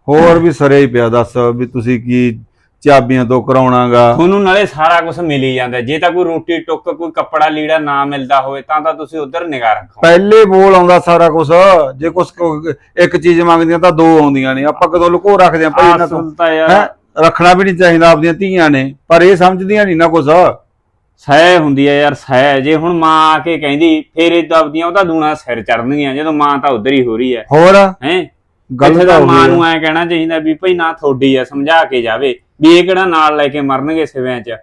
ਹੋਰ ਵੀ ਸਰੇ ਹੀ ਪਿਆ ਦੱਸ ਵੀ ਤੁਸੀਂ ਕੀ ਚਾਬੀਆਂ ਤੋਂ ਕਰਾਉਣਾਗਾ? ਤੁਹਾਨੂੰ ਨਾਲੇ ਸਾਰਾ ਕੁਝ ਮਿਲ ਹੀ ਜਾਂਦਾ ਜੇ ਤਾਂ ਕੋਈ ਰੋਟੀ ਟੁੱਕ ਕੋਈ ਕੱਪੜਾ ਲੀੜਾ ਨਾ ਮਿਲਦਾ ਹੋਵੇ ਤਾਂ ਤਾਂ ਤੁਸੀਂ ਉਧਰ ਨਿਗਾਹ ਰੱਖੋ। ਪਹਿਲੇ ਬੋਲ ਆਉਂਦਾ ਸਾਰਾ ਕੁਝ ਜੇ ਕੁਝ ਇੱਕ ਚੀਜ਼ ਮੰਗਦੀਆਂ ਤਾਂ ਦੋ ਆਉਂਦੀਆਂ ਨੇ ਆਪਾਂ ਕਦੋਂ ਲੁਕੋ ਰੱਖਦੇ ਆਂ ਭਾਈ ਇਹਨਾਂ ਤੋਂ ਅਸਲ ਤਾਂ ਯਾਰ। ਹੈਂ? ਰੱਖਣਾ ਵੀ ਨਹੀਂ ਚਾਹੀਦਾ ਆਪਦੀਆਂ ਧੀਆਂ ਨੇ ਪਰ ਇਹ ਸਮਝਦੀਆਂ ਨਹੀਂ ਨਾ ਕੁਝ ਸਹਿ ਹੁੰਦੀ ਹੈ ਯਾਰ ਸਹਿ। ਜੇ ਹੁਣ ਮਾਂ ਆ ਕੇ ਕਹਿੰਦੀ ਫੇਰ ਇਹ ਦਬਦੀਆਂ ਉਹਦਾ ਦੂਣਾ ਸਿਰ ਚੜਨਗੀਆਂ ਜਦੋਂ ਮਾਂ ਤਾਂ ਉਧਰ ਹੀ ਹੋ ਰਹੀ ਹੈ ਹੋਰ? ਹੈ? ਗੱਲ ਤਾਂ ਮਾਂ ਨੂੰ ਆ। ਐ ਕਹਿਣਾ ਚਾਹੀਦਾ ਵੀ ਭਈ ਨਾ ਥੋੜੀ ਆ ਸਮਝਾ ਕੇ ਜਾਵੇ। ਵੀ ਇਹ ਕਿਹੜਾ ਨਾਲ ਲੈ ਕੇ ਮਰਨਗੇ ਸਿਵਿਆਂ 'ਚ?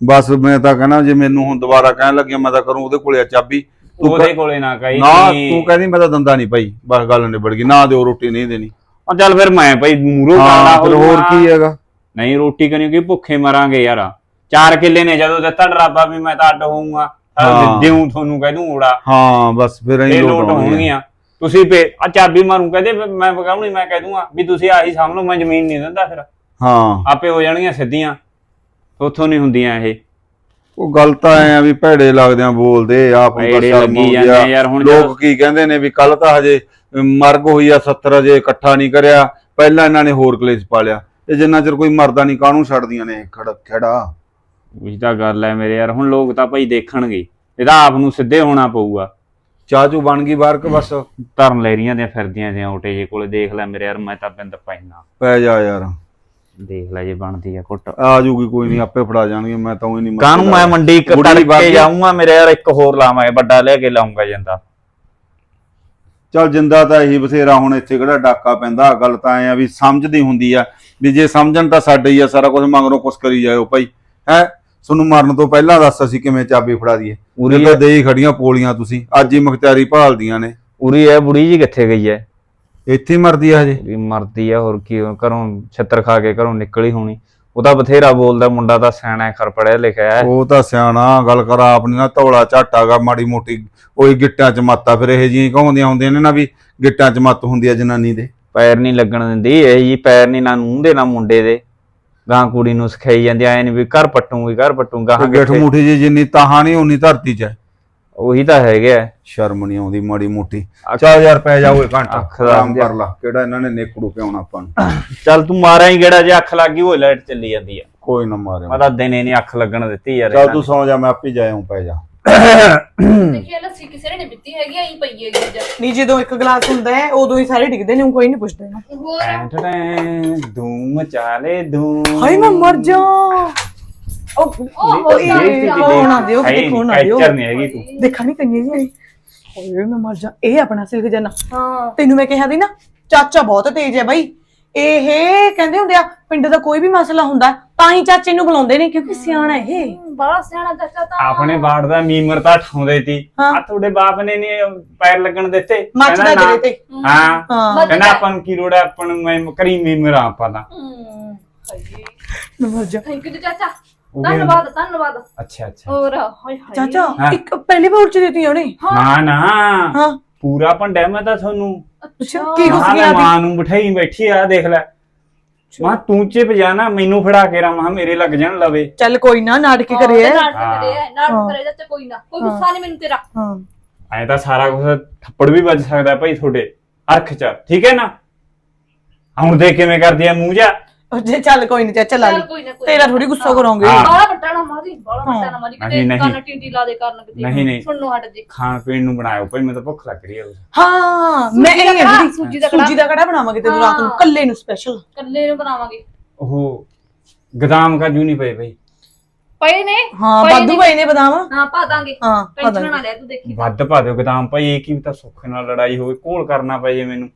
ਬਸ ਮੈਂ ਤਾਂ ਕਹਿੰਦਾ ਜੇ ਮੈਨੂੰ ਹੁਣ ਦੁਬਾਰਾ ਕਹਿਣ ਲੱਗਿਆ ਮੈਂ ਤਾਂ ਕਰੂੰ ਉਹਦੇ ਕੋਲੇ ਆ ਚਾਬੀ। ਉਹਦੇ ਕੋਲੇ ਨਾ ਕਹੀ ਨਾ ਤੂੰ ਕਹਿੰਦੀ ਮੈਂ ਤਾਂ ਦੰਦਾ ਨਹੀਂ ਭਾਈ ਬਸ ਗੱਲ ਨਿਬੜ ਗਈ। ਨਾ ਦਿਓ ਰੋਟੀ ਨਹੀਂ ਦੇਣੀ। ਚੱਲ ਫਿਰ ਮੈਂ ਭਈ ਮੂਰੋ ਫਿਰ ਹੋਰ ਕੀ ਹੈਗਾ? ਨਹੀਂ ਰੋਟੀ ਕਨੀ ਕਿ ਭੁੱਖੇ ਮਰਾਂਗੇ ਯਾਰ। ਚਾਰ ਕਿੱਲੇ ਨੇ ਜਦੋਂ ਦਿੱਤਾ ਡਰਾਬਾ ਵੀ ਮੈਂ ਤਾਂ ਅੱਡ ਹੋਊਂਗਾ। ਹਾਂ। ਦਿਉ ਤੁਹਾਨੂੰ ਕਹਿ ਦੂੰ ਓੜਾ ਹਾਂ ਬਸ ਫਿਰ ਐਂ ਇਹ ਲੋਟ ਹੋਣਗੀਆਂ। ਤੁਸੀਂ ਪੇ ਆ ਚਾਬੀ ਮਾਰੂ ਕਹਿੰਦੇ ਮੈਂ ਬਗਾਉਣੀ ਮੈਂ ਕਹਿ ਦੂੰਗਾ ਵੀ ਤੁਸੀਂ ਆਹੀ ਸਾਂਭ ਲਓ ਮੈਂ ਜ਼ਮੀਨ ਨਹੀਂ ਦਿੰਦਾ ਫਿਰ। ਹਾਂ। ਆਪੇ ਹੋ ਜਾਣਗੀਆਂ ਸਿੱਧੀਆਂ। ਉੱਥੋਂ ਨਹੀਂ ਹੁੰਦੀਆਂ ਇਹ। ਉਹ ਗੱਲ ਤਾਂ ਐ ਆ ਵੀ ਭੈੜੇ ਲੱਗਦੇ ਆ ਬੋਲਦੇ ਆਪ ਨੂੰ ਤਾਂ ਭੈੜੇ ਸ਼ਰਮ ਲੱਗੀ ਆਉਂਦੀ ਜਾਂਦੇ ਆ। ਆ ਯਾਰ, ਹੁਣ ਲੋਕ ਕੀ ਕਹਿੰਦੇ ਨੇ ਵੀ ਕੱਲ ਤਾਂ ਹਜੇ ਅਮ, ਮਰਗ ਹੋਈ ਆ 70 ਅਜੇ ਇਕੱਠਾ ਨਹੀਂ ਕਰਿਆ। ਪਹਿਲਾਂ ਇਹਨਾਂ ਨੇ ਹੋਰ ਕਲੇਸ਼ ਪਾ ਲਿਆ। ਤੇ ਜਿੰਨਾ ਚਿਰ ਕੋਈ ਮਰਦਾ ਨਹੀਂ ਕਾਹਨੂੰ ਛੱਡਦੀਆਂ ਨੇ ਖੜ ਖੜਾ? ਉਹੀ ਤਾਂ ਗੱਲ ਹੈ ਮੇਰੇ ਯਾਰ ਹੁਣ ਲੋਕ ਤਾਂ ਭਾਈ ਦੇਖਣਗੇ। ਇਹਦਾ ਆਪ ਨੂੰ ਸਿੱਧੇ ਹੋਣਾ ਪਊਗਾ। ਚਾਚੂ ਬਣ ਗਈ ਬਾਹਰ ਕਿ ਬਸ? ਧਰਨ ਲੈ ਰਹੀਆਂ ਦੀਆਂ ਫਿਰਦੀਆਂ ਦੀਆਂ ਓਟੇ ਜੇ ਕੋਲੇ ਦੇਖ ਲੈ ਮੇਰੇ ਯਾਰ ਮੈਂ ਤਾਂ ਬਿੰਦ ਪੈਣਾ। ਪੈ ਜਾ ਯਾਰ। ਦੇਖ ਲੈ ਜੇ ਬਣਦੀ ਆ ਘੁੱਟ ਆ ਜੂਗੀ ਕੋਈ ਨਹੀਂ ਆਪੇ ਫੜਾ ਜਾਣਗੇ ਮੈਂ ਤਾਂ ਉਹ ਨਹੀਂ ਕਾਹਨੂੰ ਮੈਂ ਮੰਡੀ ਇੱਕ ਬੁੜੀ ਤੜਕੇ ਬਾਕੀ- ਜਾਊਂਗਾ ਮੇਰੇ ਯਾਰ ਇੱਕ ਹੋਰ ਲਾਵਾਂਗੇ ਵੱਡਾ ਲੈ ਕੇ ਲਾਉਂਗਾ ਜਾਂਦਾ। ਚੱਲ ਜਿੰਦਾ ਤਾਂ ਇਹੀ ਬਥੇਰਾ ਹੁਣ ਇੱਥੇ ਕਿਹੜਾ ਡਾਕਾ ਪੈਂਦਾ ਗੱਲ ਤਾਂ ਐ ਆ ਵੀ ਸਮਝਦੀ ਹੁੰਦੀ ਆ ਵੀ ਜੇ ਸਮਝਣ ਤਾਂ ਸਾਡੇ ਹੀ ਆ ਸਾਰਾ ਕੁਝ ਮੰਗਰੋਂ ਕੁਛ ਕਰੀ ਜਾਇਓ ਭਾਈ। ਹੈ? ਤੁਹਾਨੂੰ ਮਰਨ ਤੋਂ ਪਹਿਲਾਂ ਦੱਸ ਅਸੀਂ ਕਿਵੇਂ ਚਾਬੀ ਫੜਾ ਦਈਏ। ਉਰੀ ਤਾਂ ਦੇ ਹੀ ਖੜੀਆਂ ਪੋਲੀਆਂ ਤੁਸੀਂ ਅੱਜ ਹੀ ਮੁਖਤਿਆਰੀ ਭਾਲਦੀਆਂ ਨੇ। ਉਰੀ ਇਹ ਬੁੜੀ ਜੀ ਕਿੱਥੇ ਗਈ ਐ? ਇੱਥੇ ਹੀ ਮਰਦੀ ਆ ਹਜੇ। ਵੀ ਮਰਦੀ ਆ ਹੋਰ ਕੀ ਘਰੋਂ ਛੱਤਰ ਖਾ ਕੇ ਘਰੋਂ ਨਿਕਲੀ ਹੋਣੀ। ਉਹ ਤਾਂ ਬਥੇਰਾ ਬੋਲਦਾ ਮੁੰਡਾ ਤਾਂ ਸਿਆਣਾ ਖਰ ਪੜਿਆ ਲਿਖਿਆ ਹੈ ਉਹ ਤਾਂ ਸਿਆਣਾ ਗੱਲ ਕਰ ਆਪਣੀ ਨਾ ਧੌਲਾ ਝਾਟਾਗਾ ਮਾੜੀ ਮੋਟੀ ਉਹੀ ਗਿੱਟਾਂ 'ਚ ਮੱਤਾ ਫਿਰ ਇਹ ਜਿਹੀਆਂ ਕਹਾਉਂਦੀਆਂ ਹੁੰਦੀਆਂ ਨੇ ਨਾ ਵੀ ਗਿੱਟਾਂ 'ਚ ਮੱਤ ਹੁੰਦੀ ਆ ਜਨਾਨੀ ਦੇ। ਪੈਰ ਨਹੀਂ ਲੱਗਣ ਦਿੰਦੀ ਇਹ ਜੀ ਪੈਰ ਨਹੀਂ ਨਾ ਨੂੰਹ ਦੇ ਨਾ ਮੁੰਡੇ ਦੇ। ਗਾਂ ਕੁੜੀ ਨੂੰ ਸਿਖਾਈ ਜਾਂਦੀ ਐ ਨਹੀਂ ਵੀ ਘਰ ਪੱਟੂਗੀ ਘਰ ਪੱਟੂਗਾ ਤੇ ਗਿੱਠ ਮੁੱਠੀ ਜੀ ਜਿੰਨੀ ਤਾਹਾਂ ਨਹੀਂ ਉਨੀ ਧਰਤੀ 'ਚ ਹੈ। ਉਹੀ ਤਾਂ ਹੈਗਾ ਹੈ। ਸ਼ਰਮ ਨਹੀਂ ਆਉਂਦੀ ਮਾੜੀ ਮੋਟੀ। ਅੱਖ- ਚੱਲ ਯਾਰ ਪੈ ਜਾ ਓਏ ਘੰਟਾ। ਅੱਖ ਦਾ ਆਰਾਮ ਕਰ ਲਾ। ਕਿਹੜਾ ਇਹਨਾਂ ਨੇ ਨੇਕੜੂ ਪਿਆਉਣਾ ਆਪਾਂ ਨੂੰ? ਚੱਲ ਤੂੰ ਮਾਰਾਂ ਹੀ ਗੇੜਾ ਜੇ ਅੱਖ ਲੱਗ ਗਈ ਉਹ ਲਾਈਟ ਚੱਲੀ ਜਾਂਦੀ ਆ। ਕੋਈ ਨਾ ਮਾਰੇ ਮੈਂ ਤਾਂ ਦਿਨੇ ਨਹੀਂ ਅੱਖ ਲੱਗਣ ਦਿੱਤੀ ਯਾਰ ਚੱਲ ਇਹਨਾਂ ਤੂੰ ਸੌ ਜਾ ਮੈਂ ਆਪੇ ਜਾਇਆ ਹੂੰ ਪੈ ਜਾ। ਦੇਖਿਆ ਲੱਸੀ ਕਿਸੇ ਨੇ ਨੀ ਪੀਤੀ ਹੈਗੀ ਆਈ ਪਈ ਹੈਗੀ ਅੱਜ। ਨਹੀਂ ਜਦੋਂ ਇੱਕ ਗਲਾਸ ਹੁੰਦਾ ਹੈ ਉਦੋਂ ਹੀ ਸਾਰੇ ਡਿੱਗਦੇ ਨੇ ਊਂ ਕੋਈ ਨਹੀਂ ਪੁੱਛਦਾ ਨਾ। ਹੋਰ? ਟੈਂ ਟੈਂ, ਧੂਮ ਚਾਲੇ ਧੂਮ ਹਾਏ ਮੈਂ ਮਰ ਜਾ। ਉਹ ਓਹ ਇਹ ਖੋਣ ਨਾ ਦਿਓ ਕਿਤੇ ਖੋਣ ਨਾ ਦਿਓ ਕੈਚਰ ਨਹੀਂ ਹੈਗੀ ਤੂੰ। ਦੇਖਾ ਨਹੀਂ ਕੰਨੇ ਜੀ ਹਾਏ ਮੈਂ ਮਰ ਜਾ। ਇਹ ਆਪਣਾ ਸਿਲਕ ਜਨਾ ਹਾਂ। ਤੈਨੂੰ ਮੈਂ ਕਿਹਾ ਦੀ ਨਾ ਚਾਚਾ ਬਹੁਤ ਤੇਜ਼ ਹੈ ਬਾਈ। ਇਹ ਕਹਿੰਦੇ ਹੁੰਦੇ ਆ ਪਿੰਡ ਦਾ ਕੋਈ ਵੀ ਮਸਲਾ ਹੁੰਦਾ ਤਾਂ ਹੀ ਚਾਚੇ ਨੂੰ ਬੁਲਾਉਂਦੇ ਨੇ ਕਿਉਂਕਿ ਸਿਆਣਾ ਇਹ। ਬੜਾ ਸਿਆਣਾ ਚਾਚਾ ਤਾਂ। ਆਪਣੇ ਬਾੜ ਦਾ ਮੀਮਰ ਤਾਂ ਠਾਉਂਦੇ ਸੀ। ਹਾਂ। ਆ ਤੁਹਾਡੇ ਬਾਪ ਨੇ ਨਹੀਂ ਪੈਰ ਲੱਗਣ ਦਿੱਤੇ? ਮੱਚਦਾ ਕਹਿੰਦਾ ਨਾ- ਜਿਹੜੇ ਤੇ। ਹਾਂ। ਹਾਂ। ਕਹਿੰਦਾ ਆਪਾਂ ਨੂੰ ਕੀ ਲੋੜ ਹੈ ਆਪਾਂ ਨੂੰ ਮੈਂ ਕਰੀ ਮੀਮਰ ਆ ਆਪਾਂ ਤਾਂ ਹੂੰ। ਹਾਏ ਮਰ ਜਾ। ਥੈਂਕ ਯੂ ਚਾਚਾ। ਉਹ ਵੀ- ਧੰਨਵਾਦ ਧੰਨਵਾਦ। ਅੱਛਾ ਅੱਛਾ। ਹੋਰ ਹਾਏ ਹਾਏ। ਚਾਚਾ ਹਾਂ। ਇੱਕ ਪਹਿਲੀ ਵਾਰ ਚ ਦਿੱਤੀ ਉਹਨੇ। ਨਾ ਨਾ। ਹਾਂ। ਪੂਰਾ ਭੰਡਾ ਮੈਂ ਤਾਂ ਤੁਹਾਨੂੰ। ਅੱਛਾ। ਕੀ ਕੁਛ ਮਾਂ ਗਿਆ ਦੀ ਮਾਂ ਨੂੰ ਬਿਠਾਈ ਬੈਠੀ ਆ ਦੇਖ ਲੈ। ਮਾਂ ਤੂੰ ਚਿਪ ਜਾਣਾ ਮੈਨੂੰ ਫੜਾ ਕੇ ਰਾ ਮਾਂ ਮੇਰੇ ਲੱਗ ਜਾਣ ਲਵੇ। ਚੱਲ ਕੋਈ ਨਾ ਨਾਟਕ ਹੀ ਕਰੇ ਨਾਟਕ ਹਾਂ। ਕਰਿਆ ਨਾਟਕ। ਕਰਿਆ ਚਾਚਾ ਕੋਈ ਨਾ। ਕੋਈ ਗੁੱਸਾ ਨਹੀਂ ਮੈਨੂੰ ਤੇਰਾ। ਹਾਂ। ਐ ਤਾਂ ਸਾਰਾ ਕੁਝ ਥੱਪੜ ਵੀ ਵੱਜ ਸਕਦਾ ਭਾਈ ਤੁਹਾਡੇ ਅਰਖ ਚ। ਠੀਕ ਹੈ ਨਾ? ਹੁਣ ਦੇਖ ਕਿਵੇਂ ਕਰਦੀ ਆ ਮੂੰਹ ਜਾ। ਉਹ ਜੇ ਚੱਲ ਕੋਈ ਨਹੀਂ ਚਾਚਾ ਲਾ ਚੱਲ ਲਈ। ਕੋਈ ਨਾ ਕੋਈ ਤੇਰਾ ਥੋੜੀ ਗੁੱਸਾ। ਕਰੋਗੇ। ਹਾਂ। ਬਾਲਾ ਵੱਡਾ ਨਾ ਮਾਰੀ ਬਾਲਾ ਵੱਡਾ ਨਾ ਮਾਰੀ ਨਹੀਂ, ਕਿਤੇ ਨਹੀਂ। ਕੰਨ ਟਿੰਡੀ ਲਾ ਦੇ ਕਰਨ ਕਿਤੇ? ਨਹੀਂ, ਨਹੀਂ। ਸੁਣਨੋਂ ਹਟ ਜੇ। ਖਾਣ ਪੀਣ ਨੂੰ ਬਣਾਇਓ ਭਾਈ ਮੈਨੂੰ ਤਾਂ ਭੁੱਖ ਲੱਗ ਰਹੀ ਹੈ ਹਾਂ ਮੈਂ ਸੂਜੀ ਦਾ ਇਹ ਕੜਾਹ, ਸੂਜੀ ਦਾ ਕੜਾਹ। ਸੂਜੀ ਦਾ ਕੜਾ ਬਣਾਵਾਂਗੇ ਤੈਨੂੰ ਰਾਤ ਨੂੰ ਹਾਂ। ਕੱਲੇ ਨੂੰ ਸਪੈਸ਼ਲ ਕੱਲੇ ਨੂੰ ਬਣਾਵਾਂਗੇ। ਉਹ ਗਦਾਮ ਕਾਜੂ ਨਹੀਂ ਪਏ ਭਾਈ। ਪਏ ਨੇ? ਹਾਂ ਪਏ ਬਾਦੂ ਨੇ। ਭਾਈ ਨੇ ਬਦਾਮ। ਹਾਂ ਪਾ ਦਾਂਗੇ। ਹਾਂ ਪਾ ਟੈਨਸ਼ਨ ਦਾਂਗੇ। ਨਾ ਲੈ ਤੂੰ ਦੇਖੀ। ਵੱਧ ਪਾ ਦਿਓ ਗਦਾਮ ਭਾਈ ਇਹ ਕੀ ਤਾਂ ਸੁੱਖ ਨਾਲ ਲੜਾਈ ਹੋਵੇ ਕੋਲ ਕਰਨਾ ਪਏ ਮੈਨੂੰ।